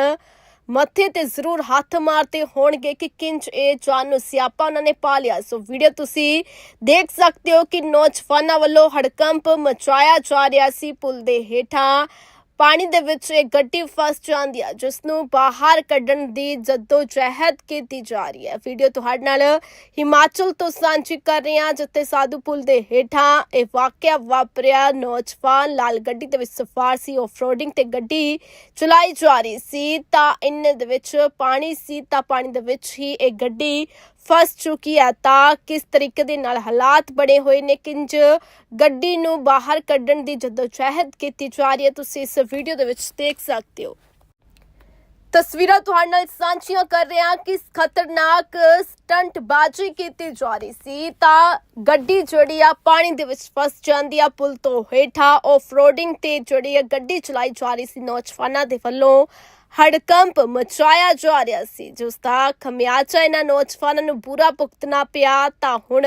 ਮੱਥੇ ਤੇ ਜ਼ਰੂਰ ਹੱਥ ਮਾਰਤੇ ਹੋਣਗੇ ਕਿ ਕਿੰਜ ਇਹ ਜਾਨ ਨੂੰ ਸਿਆਪਾ ਉਹਨਾਂ ਨੇ ਪਾ ਲਿਆ। ਸੋ ਵੀਡੀਓ ਤੁਸੀਂ ਦੇਖ ਸਕਦੇ ਹੋ ਕਿ ਨੌਜਵਾਨਾਂ ਵੱਲੋਂ ਹੜਕੰਪ ਮਚਾਇਆ ਜਾ ਰਿਹਾ ਸੀ। ਪੁਲ ਦੇ ਹੇਠਾਂ ਪਾਣੀ ਦੇ ਵਿੱਚ ਇੱਕ ਗੱਡੀ ਫਸ ਜਾਂਦੀ ਹੈ, ਜਿਸ ਨੂੰ ਬਾਹਰ ਕੱਢਣ ਦੀ ਜੱਦੋ ਕੀਤੀ ਜਾ ਰਹੀ ਹੈ। ਵੀਡੀਓ ਤੁਹਾਡੇ ਨਾਲ ਹਿਮਾਚਲ ਤੋਂ ਸਾਂਝੀ ਕਰ ਰਹੇ ਹਾਂ, ਜਿੱਥੇ ਸਾਧੂ ਪੁਲ ਦੇ ਹੇਠਾਂ ਇਹ ਵਾਕਿਆ ਵਾਪਰਿਆ ਨੌਜਵਾਨ ਲਾਲ ਗੱਡੀ ਦੇ ਵਿੱਚ ਸਫਾਰ ਸੀ। ਆਫਰੋਡਿੰਗ ਤੇ ਗੱਡੀ ਚਲਾਈ ਜਾ ਰਹੀ ਸੀ, ਤਾਂ ਇੰਨੇ ਦੇ ਵਿੱਚ ਪਾਣੀ ਸੀ, ਤਾਂ ਪਾਣੀ ਦੇ ਵਿੱਚ ਹੀ ਇਹ ਗੱਡੀ ਫਸ ਚੁੱਕੀ ਹੈ ਤਾਂ ਕਿਸ ਤਰੀਕੇ ਦੇ ਨਾਲ ਹਾਲਾਤ ਬਣੇ ਹੋਏ ਨੇ? ਕਿੰਜ ਗੱਡੀ ਨੂੰ ਬਾਹਰ ਕੱਢਣ ਦੀ ਜਦੋਜਹਿਦ ਕੀਤੀ ਜਾ ਰਹੀ ਹੈ? ਤੁਸੀਂ ਇਸ ਵੀਡੀਓ ਦੇ ਵਿੱਚ ਦੇਖ ਸਕਦੇ ਹੋ। ਤਸਵੀਰਾਂ ਤੁਹਾਡੇ ਨਾਲ ਸਾਂਝੀਆਂ ਕਰ ਰਹੇ ਹਾਂ ਕਿ ਖਤਰਨਾਕ ਸਟੰਟ ਬਾਜੀ ਕੀਤੀ ਜਾ ਰਹੀ ਸੀ ਤਾਂ ਗੱਡੀ ਜਿਹੜੀ ਆ ਪਾਣੀ ਦੇ ਵਿੱਚ ਫਸ ਜਾਂਦੀ ਆ। ਪੁਲ ਤੋਂ ਹੇਠਾਂ ਆਫ ਰੋਡਿੰਗ ਤੇ ਜਿਹੜੀ ਆ ਗੱਡੀ ਚਲਾਈ ਜਾ ਰਹੀ ਸੀ। ਨੌਜਵਾਨਾਂ ਦੇ ਵੱਲੋਂ ਹੜਕੰਪ ਮਚਾਇਆ ਜਾ ਰਿਹਾ ਸੀ। ਜਿਸ ਦਾ ਖਮਿਆਜਾ ਇਹਨਾਂ ਨੌਜਵਾਨਾਂ ਨੂੰ ਬੁਰਾ ਭੁਗਤਣਾ ਪਿਆ, ਤਾਂ ਹੁਣ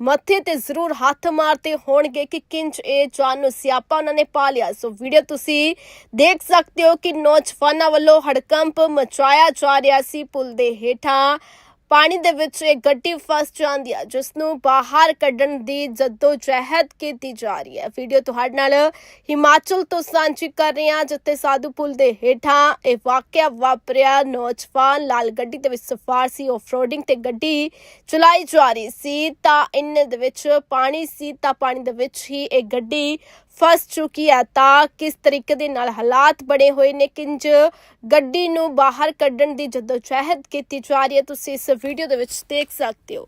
ਮੱਥੇ ਤੇ ਜ਼ਰੂਰ ਹੱਥ ਮਾਰਤੇ ਹੋਣਗੇ ਕਿ ਕਿੰਜ ਇਹ ਜਾਨ ਨੂੰ ਸਿਆਪਾ ਉਹਨਾਂ ਨੇ ਪਾ ਲਿਆ। ਸੋ ਵੀਡੀਓ ਤੁਸੀਂ ਦੇਖ ਸਕਦੇ ਹੋ ਕਿ ਨੌਜਵਾਨਾਂ ਵੱਲੋਂ ਹੜਕੰਪ ਮਚਾਇਆ ਜਾ ਰਿਹਾ ਸੀ। ਪੁਲ ਦੇ ਹੇਠਾਂ ਪਾਣੀ ਦੇ ਵਿੱਚ ਇੱਕ ਗੱਡੀ ਫਸ ਜਾਂਦੀ ਹੈ, ਜਿਸ ਨੂੰ ਬਾਹਰ ਕੱਢਣ ਦੀ ਜੱਦੋ ਜਹਿਦ ਕੀਤੀ ਜਾ ਰਹੀ ਹੈ। ਵੀਡੀਓ ਤੁਹਾਡੇ ਨਾਲ ਹਿਮਾਚਲ ਤੋਂ ਸਾਂਝੀ ਕਰ ਰਹੇ ਹਾਂ, ਜਿੱਥੇ ਸਾਧੂ ਪੁਲ ਦੇ ਹੇਠਾਂ ਇਹ ਵਾਕਿਆ ਵਾਪਰਿਆ ਨੌਜਵਾਨ ਲਾਲ ਗੱਡੀ ਦੇ ਵਿੱਚ ਸਫਾਰ ਸੀ। ਆਫਰੋਡਿੰਗ ਤੇ ਗੱਡੀ ਚਲਾਈ ਜਾ ਰਹੀ ਸੀ, ਤਾਂ ਇੰਨੇ ਦੇ ਵਿੱਚ ਪਾਣੀ ਸੀ, ਤਾਂ ਪਾਣੀ ਦੇ ਵਿੱਚ ਹੀ ਇਹ ਗੱਡੀ ਫਸ ਚੁੱਕੀ ਹੈ ਤਾਂ ਕਿਸ ਤਰੀਕੇ ਦੇ ਨਾਲ ਹਾਲਾਤ ਬਣੇ ਹੋਏ ਨੇ? ਕਿੰਜ ਗੱਡੀ ਨੂੰ ਬਾਹਰ ਕੱਢਣ ਦੀ ਜਦੋਜਹਿਦ ਕੀਤੀ ਜਾ ਰਹੀ ਹੈ? ਤੁਸੀਂ ਇਸ ਵੀਡੀਓ ਦੇ ਵਿੱਚ ਦੇਖ ਸਕਦੇ ਹੋ।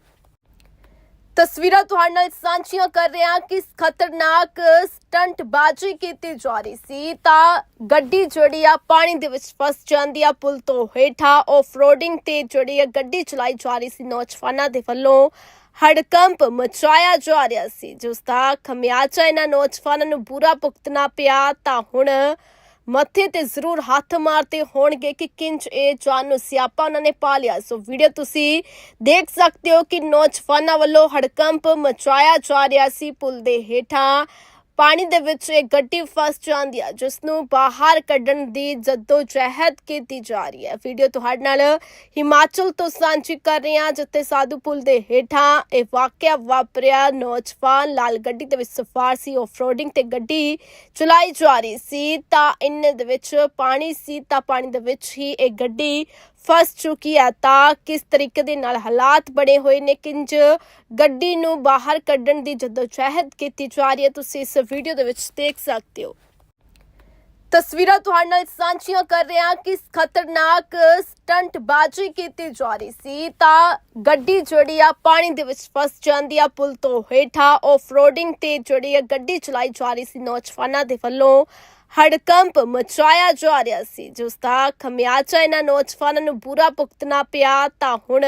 ਤਸਵੀਰਾਂ ਤੁਹਾਡੇ ਨਾਲ ਸਾਂਝੀਆਂ ਕਰ ਰਹੇ ਹਾਂ ਕਿ ਖਤਰਨਾਕ ਸਟੰਟਬਾਜ਼ੀ ਕੀਤੀ ਜਾ ਰਹੀ ਸੀ ਤਾਂ ਗੱਡੀ ਜਿਹੜੀ ਆ ਪਾਣੀ ਦੇ ਵਿੱਚ ਫਸ ਜਾਂਦੀ ਆ। ਪੁਲ ਤੋਂ ਹੇਠਾਂ ਆਫ ਰੋਡਿੰਗ ਤੇ ਜਿਹੜੀ ਆ ਗੱਡੀ ਚਲਾਈ ਜਾ ਰਹੀ ਸੀ ਨੌਜਵਾਨਾਂ ਦੇ ਵੱਲੋਂ। ਹੜਕੰਪ ਮਚਾਇਆ ਜਾ ਰਿਹਾ ਸੀ। ਜਿਸ ਦਾ ਖਮਿਆਜਾ ਇਹਨਾਂ ਨੌਜਵਾਨਾਂ ਨੂੰ ਬੁਰਾ ਭੁਗਤਣਾ ਪਿਆ। ਤਾਂ ਹੁਣ ਮੱਥੇ ਤੇ ਜ਼ਰੂਰ ਹੱਥ ਮਾਰਤੇ ਹੋਣਗੇ ਕਿ ਕਿੰਜ ਇਹ ਜਾਨ ਨੂੰ ਸਿਆਪਾ ਉਹਨਾਂ ਨੇ ਪਾ ਲਿਆ। ਸੋ ਵੀਡੀਓ ਤੁਸੀਂ ਦੇਖ ਸਕਦੇ ਹੋ ਕਿ ਨੌਜਵਾਨਾਂ ਵੱਲੋਂ ਹੜਕੰਪ ਮਚਾਇਆ ਜਾ ਰਿਹਾ ਸੀ। ਪੁਲ ਦੇ ਹੇਠਾਂ ਪਾਣੀ ਦੇ ਵਿੱਚ ਇੱਕ ਗੱਡੀ ਫਸ ਜਾਂਦੀ ਹੈ, ਜਿਸ ਨੂੰ ਬਾਹਰ ਕੱਢਣ ਦੀ ਜੱਦੋ ਜਹਿਦ ਕੀਤੀ ਜਾ ਰਹੀ ਹੈ। ਵੀਡੀਓ ਤੁਹਾਡੇ ਨਾਲ ਹਿਮਾਚਲ ਤੋਂ ਸਾਂਝੀ ਕਰ ਰਹੇ ਹਾਂ, ਜਿੱਥੇ ਸਾਧੂ ਪੁਲ ਦੇ ਹੇਠਾਂ ਇਹ ਵਾਕਿਆ ਵਾਪਰਿਆ ਨੌਜਵਾਨ ਲਾਲ ਗੱਡੀ ਦੇ ਵਿੱਚ ਸਫਾਰ ਸੀ। ਆਫਰੋਡਿੰਗ ਤੇ ਗੱਡੀ ਚਲਾਈ ਜਾ ਰਹੀ ਸੀ, ਤਾਂ ਇੰਨੇ ਦੇ ਵਿੱਚ ਪਾਣੀ ਸੀ, ਤਾਂ ਪਾਣੀ ਦੇ ਵਿੱਚ ਹੀ ਇਹ ਗੱਡੀ ਫਸ ਚੁੱਕੀ ਹੈ ਤਾਂ ਕਿਸ ਤਰੀਕੇ ਦੇ ਨਾਲ ਹਾਲਾਤ ਬਣੇ ਹੋਏ ਨੇ? ਕਿੰਜ ਗੱਡੀ ਨੂੰ ਬਾਹਰ ਕੱਢਣ ਦੀ ਜਦੋਜਹਿਦ ਕੀਤੀ ਜਾ ਰਹੀ ਹੈ? ਤੁਸੀਂ ਇਸ ਵੀਡੀਓ ਦੇ ਵਿੱਚ ਦੇਖ ਸਕਦੇ ਹੋ। ਤਸਵੀਰਾਂ ਤੁਹਾਡੇ ਨਾਲ ਸਾਂਝੀਆਂ ਕਰ ਰਹੇ ਹਾਂ ਕਿ ਖਤਰਨਾਕ ਸਟੰਟ ਬਾਜੀ ਕੀਤੀ ਜਾ ਰਹੀ ਸੀ ਤਾਂ ਗੱਡੀ ਜਿਹੜੀ ਆ ਪਾਣੀ ਦੇ ਵਿੱਚ ਫਸ ਜਾਂਦੀ ਆ। ਪੁਲ ਤੋਂ ਹੇਠਾਂ ਆਫ ਰੋਡਿੰਗ ਤੇ ਜਿਹੜੀ ਆ ਗੱਡੀ ਚਲਾਈ ਜਾ ਰਹੀ ਸੀ। ਨੌਜਵਾਨਾਂ ਦੇ ਵੱਲੋਂ ਹੜਕੰਪ ਮਚਾਇਆ ਜਾ ਰਿਹਾ ਸੀ ਜਿਸ ਦਾ ਖਮਿਆਜਾ ਇਹਨਾਂ ਨੌਜਵਾਨਾਂ ਨੂੰ ਬੁਰਾ ਭੁਗਤਣਾ ਪਿਆ ਤਾਂ ਹੁਣ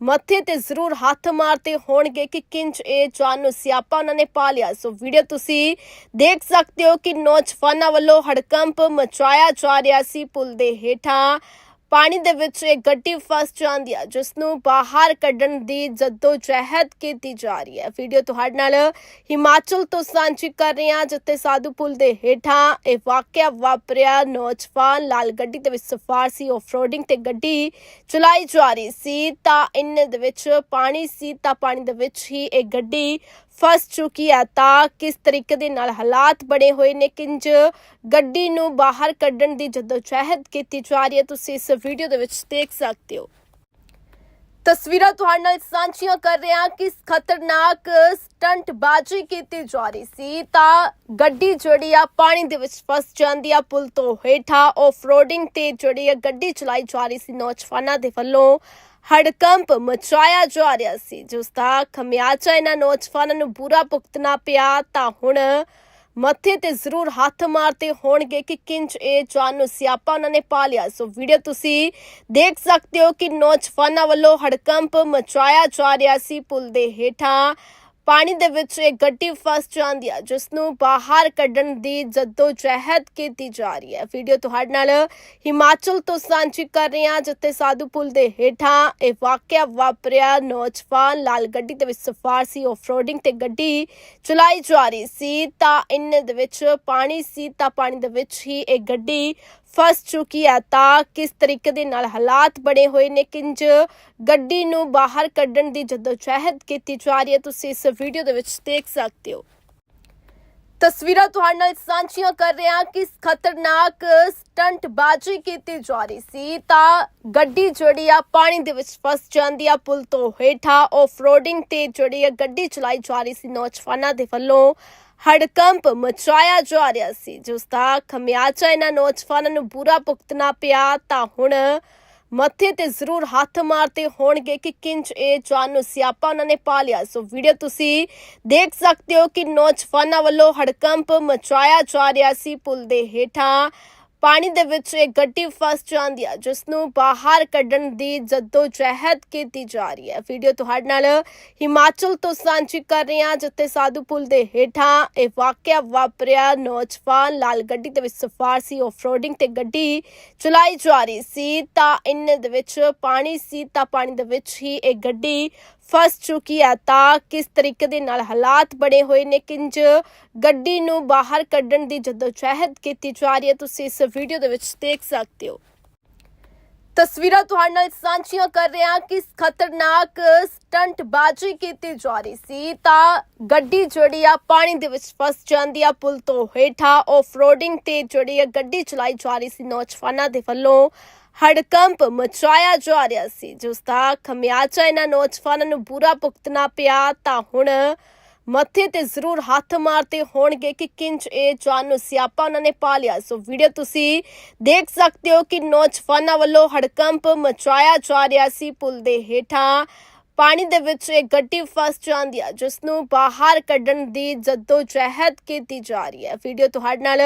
ਮੱਥੇ ਤੇ ਜ਼ਰੂਰ ਹੱਥ ਮਾਰਦੇ ਹੋਣਗੇ ਕਿ ਕਿੰਜ ਇਹ ਜਾਨ ਨੂੰ ਸਿਆਪਾ ਉਹਨਾਂ ਨੇ ਪਾ ਲਿਆ ਸੋ ਵੀਡੀਓ ਤੁਸੀਂ ਦੇਖ ਸਕਦੇ ਹੋ ਕਿ ਨੌਜਵਾਨਾਂ ਵੱਲੋਂ ਹੜਕੰਪ ਮਚਾਇਆ ਜਾ ਰਿਹਾ ਸੀ ਪੁਲ ਦੇ ਹੇਠਾਂ ਪਾਣੀ ਦੇ ਵਿੱਚ ਇੱਕ ਗੱਡੀ ਫਸ ਜਾਂਦੀ ਹੈ, ਜਿਸ ਨੂੰ ਬਾਹਰ ਕੱਢਣ ਦੀ ਜੱਦੋ ਜਹਿਦ ਕੀਤੀ ਜਾ ਰਹੀ ਹੈ। ਵੀਡੀਓ ਤੁਹਾਡੇ ਨਾਲ ਹਿਮਾਚਲ ਤੋਂ ਸਾਂਝੀ ਕਰ ਰਹੇ ਹਾਂ, ਜਿੱਥੇ ਸਾਧੂ ਪੁਲ ਦੇ ਹੇਠਾਂ ਇਹ ਵਾਕਿਆ ਵਾਪਰਿਆ ਨੌਜਵਾਨ ਲਾਲ ਗੱਡੀ ਦੇ ਵਿੱਚ ਸਫਾਰ ਸੀ। ਆਫਰੋਡਿੰਗ ਤੇ ਗੱਡੀ ਚਲਾਈ ਜਾ ਰਹੀ ਸੀ, ਤਾਂ ਇੰਨੇ ਦੇ ਵਿੱਚ ਪਾਣੀ ਸੀ, ਤਾਂ ਪਾਣੀ ਦੇ ਵਿੱਚ ਹੀ ਇਹ ਗੱਡੀ ਫਸ ਚੁੱਕੀ ਹੈ ਤਾਂ ਕਿਸ ਤਰੀਕੇ ਦੇ ਨਾਲ ਹਾਲਾਤ ਬਣੇ ਹੋਏ ਨੇ? ਕਿੰਜ ਗੱਡੀ ਨੂੰ ਬਾਹਰ ਕੱਢਣ ਦੀ ਜਦੋਜਹਿਦ ਕੀਤੀ ਜਾ ਰਹੀ ਹੈ, ਤੁਸੀਂ ਇਸ ਵੀਡੀਓ ਦੇ ਵਿੱਚ ਦੇਖ ਸਕਦੇ ਹੋ। ਤਸਵੀਰਾਂ ਤੁਹਾਡੇ ਨਾਲ ਸਾਂਝੀਆਂ ਕਰ ਰਹੇ ਹਾਂ ਕਿ ਖਤਰਨਾਕ ਸਟੰਟ ਬਾਜੀ ਕੀਤੀ ਜਾ ਰਹੀ ਸੀ ਤਾਂ ਗੱਡੀ ਜਿਹੜੀ ਆ, ਪਾਣੀ ਦੇ ਵਿੱਚ ਫਸ ਜਾਂਦੀ ਆ ਪੁਲ ਤੋਂ ਹੇਠਾਂ। ਆਫਰੋਡਿੰਗ ਤੇ ਜਿਹੜੀ ਆ, ਗੱਡੀ ਚਲਾਈ ਜਾ ਰਹੀ ਸੀ ਨੌਜਵਾਨਾਂ ਦੇ ਵੱਲੋਂ। ਹੜਕੰਪ ਮਚਾਇਆ ਜਾ ਰਿਹਾ ਸੀ। ਜਿਸ ਦਾ ਖਮਿਆਜਾ ਇਹਨਾਂ ਨੌਜਵਾਨਾਂ ਨੂੰ ਬੁਰਾ ਭੁਗਤਣਾ ਪਿਆ। ਤਾਂ ਹੁਣ ਮੱਥੇ ਤੇ ਜ਼ਰੂਰ ਹੱਥ ਮਾਰਦੇ ਹੋਣਗੇ ਕਿ ਕਿੰਜ ਇਹ ਜਾਨ ਨੂੰ ਸਿਆਪਾ ਉਹਨਾਂ ਨੇ ਪਾ ਲਿਆ। ਸੋ ਵੀਡੀਓ ਤੁਸੀਂ ਦੇਖ ਸਕਦੇ ਹੋ ਕਿ ਨੌਜਵਾਨਾਂ ਵੱਲੋਂ ਹੜਕੰਪ ਮਚਾਇਆ ਜਾ ਰਿਹਾ ਸੀ। ਪੁਲ ਦੇ ਹੇਠਾਂ ਪਾਣੀ ਦੇ ਵਿੱਚ ਇੱਕ ਗੱਡੀ ਫਸ ਜਾਂਦੀ ਹੈ ਜਿਸ ਨੂੰ ਬਾਹਰ ਕੱਢਣ ਦੀ ਜੱਦੋ ਜਹਿਦ ਕੀਤੀ ਜਾ ਰਹੀ ਹੈ। ਵੀਡੀਓ ਤੁਹਾਡੇ ਨਾਲ ਹਿਮਾਚਲ ਤੋਂ ਸਾਂਝੀ ਕਰ ਰਹੇ ਹਾਂ, ਜਿੱਥੇ ਸਾਧੂ ਪੁਲ ਦੇ ਹੇਠਾਂ ਇਹ ਵਾਕਿਆ ਵਾਪਰਿਆ। ਨੌਜਵਾਨ ਲਾਲ ਗੱਡੀ ਦੇ ਵਿੱਚ ਸਫਾਰ ਸੀ ਆਫਰੋਡਿੰਗ ਤੇ ਗੱਡੀ ਚਲਾਈ ਜਾ ਰਹੀ ਸੀ। ਤਾਂ ਇੰਨੇ ਦੇ ਵਿੱਚ ਪਾਣੀ ਸੀ, ਤਾਂ ਪਾਣੀ ਦੇ ਵਿੱਚ ਹੀ ਇਹ ਗੱਡੀ ਫਸ ਚੁੱਕੀ ਹੈ ਤਾਂ ਕਿਸ ਤਰੀਕੇ ਦੇ ਨਾਲ ਹਾਲਾਤ ਬਣੇ ਹੋਏ ਨੇ? ਕਿੰਜ ਗੱਡੀ ਨੂੰ ਬਾਹਰ ਕੱਢਣ ਦੀ ਜਦੋਜਹਿਦ ਕੀਤੀ ਜਾ ਰਹੀ ਹੈ? ਤੁਸੀਂ ਇਸ ਵੀਡੀਓ ਦੇ ਵਿੱਚ ਦੇਖ ਸਕਦੇ ਹੋ। ਤਸਵੀਰਾਂ ਤੁਹਾਡੇ ਨਾਲ ਸਾਂਝੀਆਂ ਕਰ ਰਹੇ ਹਾਂ ਕਿ ਖਤਰਨਾਕ ਸਟੰਟ ਬਾਜੀ ਕੀਤੀ ਜਾ ਰਹੀ ਸੀ ਤਾਂ ਗੱਡੀ ਜਿਹੜੀ ਆ ਪਾਣੀ ਦੇ ਵਿੱਚ ਫਸ ਜਾਂਦੀ ਆ। ਪੁਲ ਤੋਂ ਹੇਠਾਂ ਆਫਰੋਡਿੰਗ ਤੇ ਜਿਹੜੀ ਆ ਗੱਡੀ ਚਲਾਈ ਜਾ ਰਹੀ ਸੀ। ਨੌਜਵਾਨਾਂ ਦੇ ਵੱਲੋਂ ਹੜਕੰਪ ਮਚਾਇਆ ਜਾ ਰਿਹਾ ਸੀ ਜਿਸ ਦਾ ਖਮਿਆਜਾ ਇਹਨਾਂ ਨੌਜਵਾਨਾਂ ਨੂੰ ਬੁਰਾ ਭੁਗਤਣਾ ਪਿਆ ਤਾਂ ਹੁਣ ਮੱਥੇ ਤੇ ਜ਼ਰੂਰ ਹੱਥ ਮਾਰਦੇ ਹੋਣਗੇ ਕਿ ਕਿੰਜ ਇਹ ਜਾਨ ਨੂੰ ਸਿਆਪਾ ਉਹਨਾਂ ਨੇ ਪਾ ਲਿਆ ਸੋ ਵੀਡੀਓ ਤੁਸੀਂ ਦੇਖ ਸਕਦੇ ਹੋ ਕਿ ਨੌਜਵਾਨਾਂ ਵੱਲੋਂ ਹੜਕੰਪ ਮਚਾਇਆ ਜਾ ਰਿਹਾ ਸੀ ਪੁਲ ਦੇ ਹੇਠਾਂ ਪਾਣੀ ਦੇ ਵਿੱਚ ਇੱਕ ਗੱਡੀ ਫਸ ਜਾਂਦੀ ਹੈ, ਜਿਸ ਨੂੰ ਬਾਹਰ ਕੱਢਣ ਦੀ ਜੱਦੋ ਕੀਤੀ ਜਾ ਰਹੀ ਹੈ। ਵੀਡੀਓ ਤੁਹਾਡੇ ਨਾਲ ਹਿਮਾਚਲ ਤੋਂ ਸਾਂਝੀ ਕਰ ਰਹੇ ਹਾਂ, ਜਿੱਥੇ ਸਾਧੂ ਪੁਲ ਦੇ ਹੇਠਾਂ ਇਹ ਵਾਕਿਆ ਵਾਪਰਿਆ। ਨੌਜਵਾਨ ਲਾਲ ਗੱਡੀ ਦੇ ਵਿੱਚ ਸਫਾਰ ਸੀ ਆਫਰੋਡਿੰਗ ਤੇ ਗੱਡੀ ਚਲਾਈ ਜਾ ਰਹੀ ਸੀ। ਤਾਂ ਇੰਨੇ ਦੇ ਵਿੱਚ ਪਾਣੀ ਸੀ, ਤਾਂ ਪਾਣੀ ਦੇ ਵਿੱਚ ਹੀ ਇਹ ਗੱਡੀ ਫਸ ਚੁੱਕੀ ਹੈ ਤਾਂ ਕਿਸ ਤਰੀਕੇ ਦੇ ਨਾਲ ਹਾਲਾਤ ਬਣੇ ਹੋਏ ਨੇ? ਕਿੰਜ ਗੱਡੀ ਨੂੰ ਬਾਹਰ ਕੱਢਣ ਦੀ ਜਦੋਜਹਿਦ ਕੀਤੀ ਜਾ ਰਹੀ ਹੈ? ਤੁਸੀਂ ਇਸ ਵੀਡੀਓ ਦੇ ਵਿੱਚ ਦੇਖ ਸਕਦੇ ਹੋ। ਤਸਵੀਰਾਂ ਤੁਹਾਡੇ ਨਾਲ ਸਾਂਝੀਆਂ ਕਰ ਰਹੇ ਹਾਂ। ਕਿ ਖਤਰਨਾਕ ਸਟੰਟ ਬਾਜੀ ਕੀਤੀ ਜਾ ਰਹੀ ਸੀ ਤਾਂ ਗੱਡੀ ਜਿਹੜੀ ਆ, ਪਾਣੀ ਦੇ ਵਿੱਚ ਫਸ ਜਾਂਦੀ ਆ ਪੁਲ ਤੋਂ ਹੇਠਾਂ। ਆਫਰੋਡਿੰਗ ਤੇ ਜਿਹੜੀ ਆ, ਗੱਡੀ ਚਲਾਈ ਜਾ ਰਹੀ ਸੀ ਨੌਜਵਾਨਾਂ ਦੇ ਵੱਲੋਂ। ਹੜਕੰਪ ਮਚਾਇਆ ਜਾ ਰਿਹਾ ਸੀ ਜਿਸ ਦਾ ਖਮਿਆਜਾ ਇਹਨਾਂ ਨੌਜਵਾਨਾਂ ਨੂੰ ਬੁਰਾ ਭੁਗਤਣਾ ਪਿਆ ਤਾਂ ਹੁਣ ਮੱਥੇ ਤੇ ਜ਼ਰੂਰ ਹੱਥ ਮਾਰਦੇ ਹੋਣਗੇ ਕਿ ਕਿੰਜ ਇਹ ਜਾਨ ਨੂੰ ਸਿਆਪਾ ਉਹਨਾਂ ਨੇ ਪਾ ਲਿਆ ਸੋ ਵੀਡੀਓ ਤੁਸੀਂ ਦੇਖ ਸਕਦੇ ਹੋ ਕਿ ਨੌਜਵਾਨਾਂ ਵੱਲੋਂ ਹੜਕੰਪ ਮਚਾਇਆ ਜਾ ਰਿਹਾ ਸੀ ਪੁਲ ਦੇ ਹੇਠਾਂ ਪਾਣੀ ਦੇ ਵਿੱਚ ਇੱਕ ਗੱਡੀ ਫਸ ਜਾਂਦੀ ਹੈ, ਜਿਸ ਨੂੰ ਬਾਹਰ ਕੱਢਣ ਦੀ ਜੱਦੋ ਜਹਿਦ ਕੀਤੀ ਜਾ ਰਹੀ ਹੈ। ਵੀਡੀਓ ਤੁਹਾਡੇ ਨਾਲ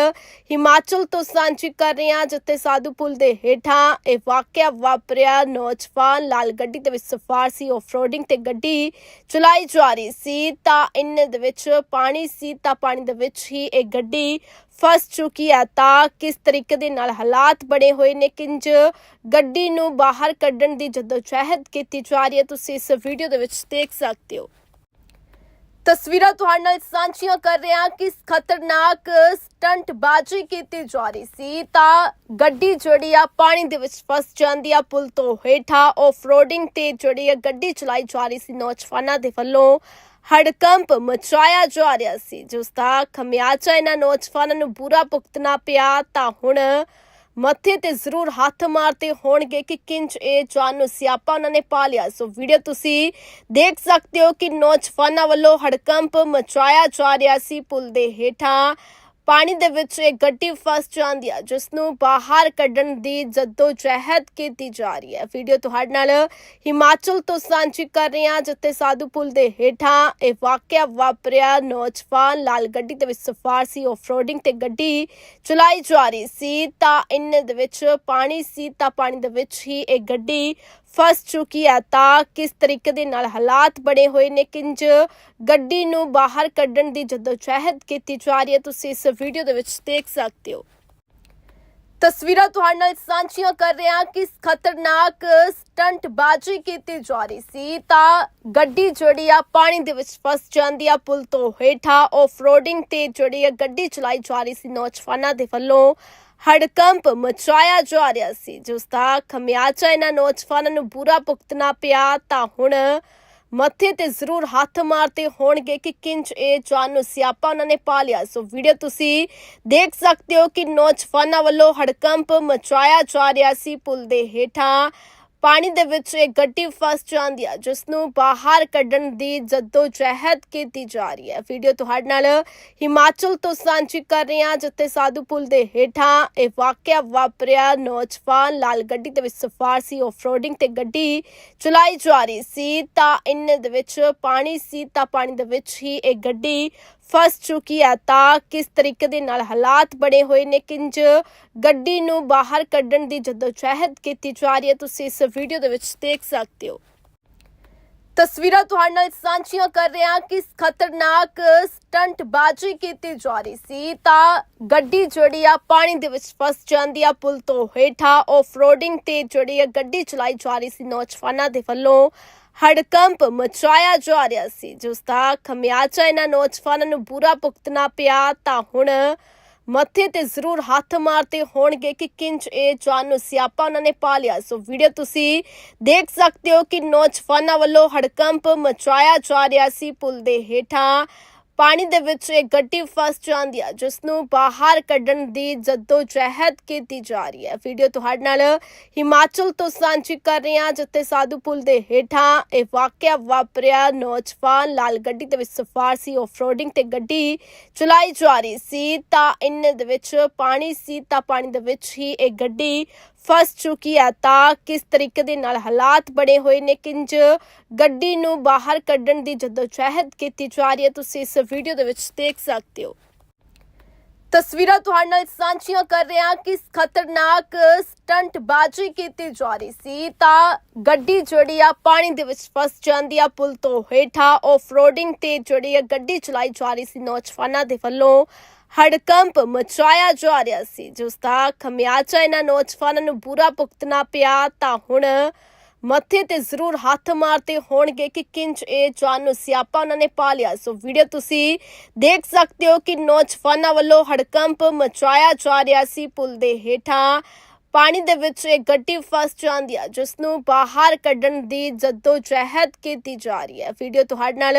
ਹਿਮਾਚਲ ਤੋਂ ਸਾਂਝੀ ਕਰ ਰਹੇ ਹਾਂ, ਜਿੱਥੇ ਸਾਧੂ ਪੁਲ ਦੇ ਹੇਠਾਂ ਇਹ ਵਾਕਿਆ ਵਾਪਰਿਆ। ਨੌਜਵਾਨ ਲਾਲ ਗੱਡੀ ਦੇ ਵਿੱਚ ਸਫਾਰ ਸੀ, ਆਫਰੋਡਿੰਗ ਤੇ ਗੱਡੀ ਚਲਾਈ ਜਾ ਰਹੀ ਸੀ, ਤਾਂ ਇੰਨੇ ਦੇ ਵਿੱਚ ਪਾਣੀ ਸੀ, ਤਾਂ ਪਾਣੀ ਦੇ ਵਿੱਚ ਹੀ ਇਹ ਗੱਡੀ ਫਸ ਚੁੱਕੀ ਹੈ ਤਾਂ ਕਿਸ ਤਰੀਕੇ ਦੇ ਨਾਲ ਹਾਲਾਤ ਬਣੇ ਹੋਏ ਨੇ? ਕਿੰਜ ਗੱਡੀ ਨੂੰ ਬਾਹਰ ਕੱਢਣ ਦੀ ਜਦੋਜਹਿਦ ਕੀਤੀ ਜਾ ਰਹੀ ਹੈ? ਤੁਸੀਂ ਇਸ ਵੀਡੀਓ ਦੇ ਵਿੱਚ ਦੇਖ ਸਕਦੇ ਹੋ। ਤਸਵੀਰਾਂ ਤੁਹਾਡੇ ਨਾਲ ਸਾਂਝੀਆਂ ਕਰ ਰਹੇ ਹਾਂ ਕਿ ਖਤਰਨਾਕ ਸਟੰਟ ਬਾਜੀ ਕੀਤੀ ਜਾ ਰਹੀ ਸੀ ਤਾਂ ਗੱਡੀ ਜਿਹੜੀ ਆ ਪਾਣੀ ਦੇ ਵਿੱਚ ਫਸ ਜਾਂਦੀ ਆ। ਪੁਲ ਤੋਂ ਹੇਠਾਂ ਆਫਰੋਡਿੰਗ ਤੇ ਜਿਹੜੀ ਆ ਗੱਡੀ ਚਲਾਈ ਜਾ ਰਹੀ ਸੀ। ਨੌਜਵਾਨਾਂ ਦੇ ਵੱਲੋਂ ਹੜਕੰਪ ਮਚਾਇਆ ਜਾ ਰਿਹਾ ਸੀ। ਜਿਸ ਦਾ ਖਮਿਆਜਾ ਇਹਨਾਂ ਨੌਜਵਾਨਾਂ ਨੂੰ ਬੁਰਾ ਭੁਗਤਣਾ ਪਿਆ। ਤਾਂ ਹੁਣ ਮੱਥੇ ਤੇ ਜ਼ਰੂਰ ਹੱਥ ਮਾਰਦੇ ਹੋਣਗੇ ਕਿ ਕਿੰਜ ਇਹ ਜਾਨ ਨੂੰ ਸਿਆਪਾ ਉਹਨਾਂ ਨੇ ਪਾ ਲਿਆ। ਸੋ ਵੀਡੀਓ ਤੁਸੀਂ ਦੇਖ ਸਕਦੇ ਹੋ ਕਿ ਨੌਜਵਾਨਾਂ ਵੱਲੋਂ ਹੜਕੰਪ ਮਚਾਇਆ ਜਾ ਰਿਹਾ ਸੀ। ਪੁਲ ਦੇ ਹੇਠਾਂ ਪਾਣੀ ਦੇ ਵਿੱਚ ਇੱਕ ਗੱਡੀ ਫਸ ਜਾਂਦੀ ਹੈ, ਜਿਸ ਨੂੰ ਬਾਹਰ ਕੱਢਣ ਦੀ ਜਦੋਜਹਿਦ ਕੀਤੀ ਜਾ ਰਹੀ ਹੈ। ਵੀਡੀਓ ਤੁਹਾਡੇ ਨਾਲ ਹਿਮਾਚਲ ਤੋਂ ਸਾਂਝੀ ਕਰ ਰਹੇ ਹਾਂ, ਜਿੱਥੇ ਸਾਧੂ ਪੁਲ ਦੇ ਹੇਠਾਂ ਇਹ ਵਾਕਿਆ ਵਾਪਰਿਆ। ਨੌਜਵਾਨ ਲਾਲ ਗੱਡੀ ਦੇ ਵਿੱਚ ਸਫਾਰ ਸੀ ਆਫਰੋਡਿੰਗ ਤੇ ਗੱਡੀ ਚਲਾਈ ਜਾ ਰਹੀ ਸੀ। ਤਾਂ ਇੰਨੇ ਦੇ ਵਿੱਚ ਪਾਣੀ ਸੀ, ਤਾਂ ਪਾਣੀ ਦੇ ਵਿੱਚ ਹੀ ਇਹ ਗੱਡੀ ਫਸ ਚੁੱਕੀ ਹੈ ਤਾਂ ਕਿਸ ਤਰੀਕੇ ਦੇ ਨਾਲ ਹਾਲਾਤ ਬਣੇ ਹੋਏ ਨੇ? ਕਿੰਜ ਗੱਡੀ ਨੂੰ ਬਾਹਰ ਕੱਢਣ ਦੀ ਜਦੋਜਹਿਦ ਕੀਤੀ ਜਾ ਰਹੀ ਹੈ? ਤੁਸੀਂ ਇਸ ਵੀਡੀਓ ਦੇ ਵਿੱਚ ਦੇਖ ਸਕਦੇ ਹੋ। ਤਸਵੀਰਾਂ ਤੁਹਾਡੇ ਨਾਲ ਸਾਂਝੀਆਂ ਕਰ ਰਹੇ ਹਾਂ। ਕਿ ਖਤਰਨਾਕ ਸਟੰਟ ਬਾਜੀ ਕੀਤੀ ਜਾ ਰਹੀ ਸੀ? ਤਾਂ ਗੱਡੀ ਜਿਹੜੀ ਆ, ਪਾਣੀ ਦੇ ਵਿੱਚ ਫਸ ਜਾਂਦੀ ਆ ਪੁਲ ਤੋਂ ਹੇਠਾਂ। ਆਫ ਰੋਡਿੰਗ ਤੇ ਜਿਹੜੀ ਆ, ਗੱਡੀ ਚਲਾਈ ਜਾ ਰਹੀ ਸੀ ਨੌਜਵਾਨਾਂ ਦੇ ਵੱਲੋਂ। ਹੜਕੰਪ ਮਚਾਇਆ ਜਾ ਰਿਹਾ ਸੀ ਜਿਸ ਦਾ ਖਮਿਆਜਾ ਇਹਨਾਂ ਨੌਜਵਾਨਾਂ ਨੂੰ ਬੁਰਾ ਭੁਗਤਣਾ ਪਿਆ ਤਾਂ ਹੁਣ ਮੱਥੇ ਤੇ ਜ਼ਰੂਰ ਹੱਥ ਮਾਰਤੇ ਹੋਣਗੇ ਕਿ ਕਿੰਜ ਇਹ ਜਾਨ ਨੂੰ ਸਿਆਪਾ ਉਹਨਾਂ ਨੇ ਪਾ ਲਿਆ ਸੋ ਵੀਡੀਓ ਤੁਸੀਂ ਦੇਖ ਸਕਦੇ ਹੋ ਕਿ ਨੌਜਵਾਨਾਂ ਵੱਲੋਂ ਹੜਕੰਪ ਮਚਾਇਆ ਜਾ ਰਿਹਾ ਸੀ ਪੁਲ ਦੇ ਹੇਠਾਂ ਪਾਣੀ ਦੇ ਵਿੱਚ ਇੱਕ ਗੱਡੀ ਫਸ ਜਾਂਦੀ ਹੈ, ਜਿਸ ਨੂੰ ਬਾਹਰ ਕੱਢਣ ਦੀ ਜੱਦੋ ਜਹਿਦ ਕੀਤੀ ਜਾ ਰਹੀ ਹੈ। ਵੀਡੀਓ ਤੁਹਾਡੇ ਨਾਲ ਹਿਮਾਚਲ ਤੋਂ ਸਾਂਝੀ ਕਰ ਰਹੇ ਹਾਂ, ਜਿੱਥੇ ਸਾਧੂ ਪੁਲ ਦੇ ਹੇਠਾਂ ਇਹ ਵਾਕਿਆ ਵਾਪਰਿਆ ਨੌਜਵਾਨ ਲਾਲ ਗੱਡੀ ਦੇ ਵਿੱਚ ਸਫਾਰ ਸੀ। ਆਫਰੋਡਿੰਗ ਤੇ ਗੱਡੀ ਚਲਾਈ ਜਾ ਰਹੀ ਸੀ, ਤਾਂ ਇੰਨੇ ਦੇ ਵਿੱਚ ਪਾਣੀ ਸੀ, ਤਾਂ ਪਾਣੀ ਦੇ ਵਿੱਚ ਹੀ ਇਹ ਗੱਡੀ ਫਸ ਚੁੱਕੀ ਹੈ ਤਾਂ ਕਿਸ ਤਰੀਕੇ ਦੇ ਨਾਲ ਹਾਲਾਤ ਬਣੇ ਹੋਏ ਨੇ? ਕਿੰਜ ਗੱਡੀ ਨੂੰ ਬਾਹਰ ਕੱਢਣ ਦੀ ਜਦੋਜਹਿਦ ਕੀਤੀ ਜਾ ਰਹੀ ਹੈ? ਤੁਸੀਂ ਇਸ ਵੀਡੀਓ ਦੇ ਵਿੱਚ ਦੇਖ ਸਕਦੇ ਹੋ। ਤਸਵੀਰਾਂ ਤੁਹਾਡੇ ਨਾਲ ਸਾਂਝੀਆਂ ਕਰ ਰਹੇ ਹਾਂ ਕਿ ਖਤਰਨਾਕ ਸਟੰਟ ਬਾਜੀ ਕੀਤੀ ਜਾ ਰਹੀ ਸੀ ਤਾਂ ਗੱਡੀ ਜਿਹੜੀ ਆ ਪਾਣੀ ਦੇ ਵਿੱਚ ਫਸ ਜਾਂਦੀ ਆ। ਪੁਲ ਤੋਂ ਹੇਠਾਂ ਆਫ ਰੋਡਿੰਗ ਤੇ ਜਿਹੜੀ ਆ ਗੱਡੀ ਚਲਾਈ ਜਾ ਰਹੀ ਸੀ ਨੌਜਵਾਨਾਂ ਦੇ ਵੱਲੋਂ। ਹੜਕੰਪ ਮਚਾਇਆ ਜਾ ਰਿਹਾ ਸੀ, ਜਿਸ ਦਾ ਖਮਿਆਜਾ ਇਹਨਾਂ ਨੌਜਵਾਨਾਂ ਨੂੰ ਬੁਰਾ ਭੁਗਤਣਾ ਪਿਆ। ਤਾਂ ਹੁਣ ਮੱਥੇ ਤੇ ਜ਼ਰੂਰ ਹੱਥ ਮਾਰਤੇ ਹੋਣਗੇ ਕਿ ਕਿੰਜ ਇਹ ਜਾਨ ਨੂੰ ਸਿਆਪਾ ਉਹਨਾਂ ਨੇ ਪਾ ਲਿਆ। ਸੋ ਵੀਡੀਓ ਤੁਸੀਂ ਦੇਖ ਸਕਦੇ ਹੋ ਕਿ ਨੌਜਵਾਨਾਂ ਵੱਲੋਂ ਹੜਕੰਪ ਮਚਾਇਆ ਜਾ ਰਿਹਾ ਸੀ। ਪੁਲ ਦੇ ਹੇਠਾਂ ਪਾਣੀ ਦੇ ਵਿੱਚ ਇੱਕ ਗੱਡੀ ਫਸ ਜਾਂਦੀ ਹੈ, ਜਿਸ ਨੂੰ ਬਾਹਰ ਕੱਢਣ ਦੀ ਜੱਦੋ ਕੀਤੀ ਜਾ ਰਹੀ ਹੈ। ਵੀਡੀਓ ਤੁਹਾਡੇ ਨਾਲ ਹਿਮਾਚਲ ਤੋਂ ਸਾਂਝੀ ਕਰ ਰਹੇ ਹਾਂ, ਜਿੱਥੇ ਸਾਧੂ ਪੁਲ ਦੇ ਹੇਠਾਂ ਇਹ ਵਾਕਿਆ ਵਾਪਰਿਆ ਨੌਜਵਾਨ ਲਾਲ ਗੱਡੀ ਦੇ ਵਿੱਚ ਸਫਾਰ ਸੀ। ਆਫਰੋਡਿੰਗ ਤੇ ਗੱਡੀ ਚਲਾਈ ਜਾ ਰਹੀ ਸੀ, ਤਾਂ ਇੰਨੇ ਦੇ ਵਿੱਚ ਪਾਣੀ ਸੀ, ਤਾਂ ਪਾਣੀ ਦੇ ਵਿੱਚ ਹੀ ਇਹ ਗੱਡੀ ਫਸ ਚੁੱਕੀ ਹੈ ਤਾਂ ਕਿਸ ਤਰੀਕੇ ਦੇ ਨਾਲ ਹਾਲਾਤ ਬਣੇ ਹੋਏ ਨੇ? ਕਿੰਜ ਗੱਡੀ ਨੂੰ ਬਾਹਰ ਕੱਢਣ ਦੀ ਜਦੋਜਹਿਦ ਕੀਤੀ ਜਾ ਰਹੀ ਹੈ? ਤੁਸੀਂ ਇਸ ਵੀਡੀਓ ਦੇ ਵਿੱਚ ਦੇਖ ਸਕਦੇ ਹੋ। ਤਸਵੀਰਾਂ ਤੁਹਾਡੇ ਨਾਲ ਸਾਂਝੀਆਂ ਕਰ ਰਹੇ ਹਾਂ ਕਿ ਖਤਰਨਾਕ ਸਟੰਟ ਬਾਜੀ ਕੀਤੀ ਜਾ ਰਹੀ ਸੀ ਤਾਂ ਗੱਡੀ ਜਿਹੜੀ ਆ ਪਾਣੀ ਦੇ ਵਿੱਚ ਫਸ ਜਾਂਦੀ ਆ ਪੁਲ ਤੋਂ ਹੇਠਾਂ। ਆਫ ਰੋਡਿੰਗ ਤੇ ਜਿਹੜੀ ਆ ਗੱਡੀ ਚਲਾਈ ਜਾ ਰਹੀ ਸੀ ਨੌਜਵਾਨਾਂ ਦੇ ਵੱਲੋਂ। ਹੜਕੰਪ ਮਚਾਇਆ ਜਾ ਰਿਹਾ ਸੀ ਜਿਸ ਦਾ ਖਮਿਆਜਾ ਇਹਨਾਂ ਨੌਜਵਾਨਾਂ ਨੂੰ ਬੁਰਾ ਭੁਗਤਣਾ ਪਿਆ ਤਾਂ ਹੁਣ ਮੱਥੇ ਤੇ ਜ਼ਰੂਰ ਹੱਥ ਮਾਰਤੇ ਹੋਣਗੇ ਕਿ ਕਿੰਜ ਇਹ ਜਾਨ ਨੂੰ ਸਿਆਪਾ ਉਹਨਾਂ ਨੇ ਪਾ ਲਿਆ ਸੋ ਵੀਡੀਓ ਤੁਸੀਂ ਦੇਖ ਸਕਦੇ ਹੋ ਕਿ ਨੌਜਵਾਨਾਂ ਵੱਲੋਂ ਹੜਕੰਪ ਮਚਾਇਆ ਜਾ ਰਿਹਾ ਸੀ ਪੁਲ ਦੇ ਹੇਠਾਂ ਪਾਣੀ ਦੇ ਵਿੱਚ ਇੱਕ ਗੱਡੀ ਫਸ ਜਾਂਦੀ ਹੈ, ਜਿਸ ਨੂੰ ਬਾਹਰ ਕੱਢਣ ਦੀ ਜੱਦੋ ਜਹਿਦ ਕੀਤੀ ਜਾ ਰਹੀ ਹੈ। ਵੀਡੀਓ ਤੁਹਾਡੇ ਨਾਲ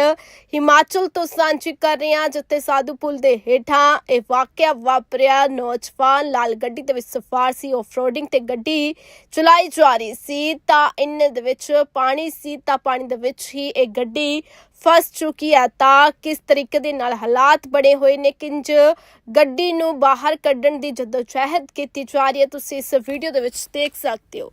ਹਿਮਾਚਲ ਤੋਂ ਸਾਂਝੀ ਕਰ ਰਹੇ ਹਾਂ, ਜਿੱਥੇ ਸਾਧੂ ਪੁਲ ਦੇ ਹੇਠਾਂ ਇਹ ਵਾਕਿਆ ਵਾਪਰਿਆ ਨੌਜਵਾਨ ਲਾਲ ਗੱਡੀ ਦੇ ਵਿੱਚ ਸਫਾਰ ਸੀ। ਆਫਰੋਡਿੰਗ ਤੇ ਗੱਡੀ ਚਲਾਈ ਜਾ ਰਹੀ ਸੀ, ਤਾਂ ਇੰਨੇ ਦੇ ਵਿੱਚ ਪਾਣੀ ਸੀ, ਤਾਂ ਪਾਣੀ ਦੇ ਵਿੱਚ ਹੀ ਇਹ ਗੱਡੀ ਫਸ ਚੁੱਕੀ ਹੈ ਤਾਂ ਕਿਸ ਤਰੀਕੇ ਦੇ ਨਾਲ ਹਾਲਾਤ ਬਣੇ ਹੋਏ ਨੇ? ਕਿੰਜ ਗੱਡੀ ਨੂੰ ਬਾਹਰ ਕੱਢਣ ਦੀ ਜਦੋਜਹਿਦ ਕੀਤੀ ਜਾ ਰਹੀ ਹੈ? ਤੁਸੀਂ ਇਸ ਵੀਡੀਓ ਦੇ ਵਿੱਚ ਦੇਖ ਸਕਦੇ ਹੋ।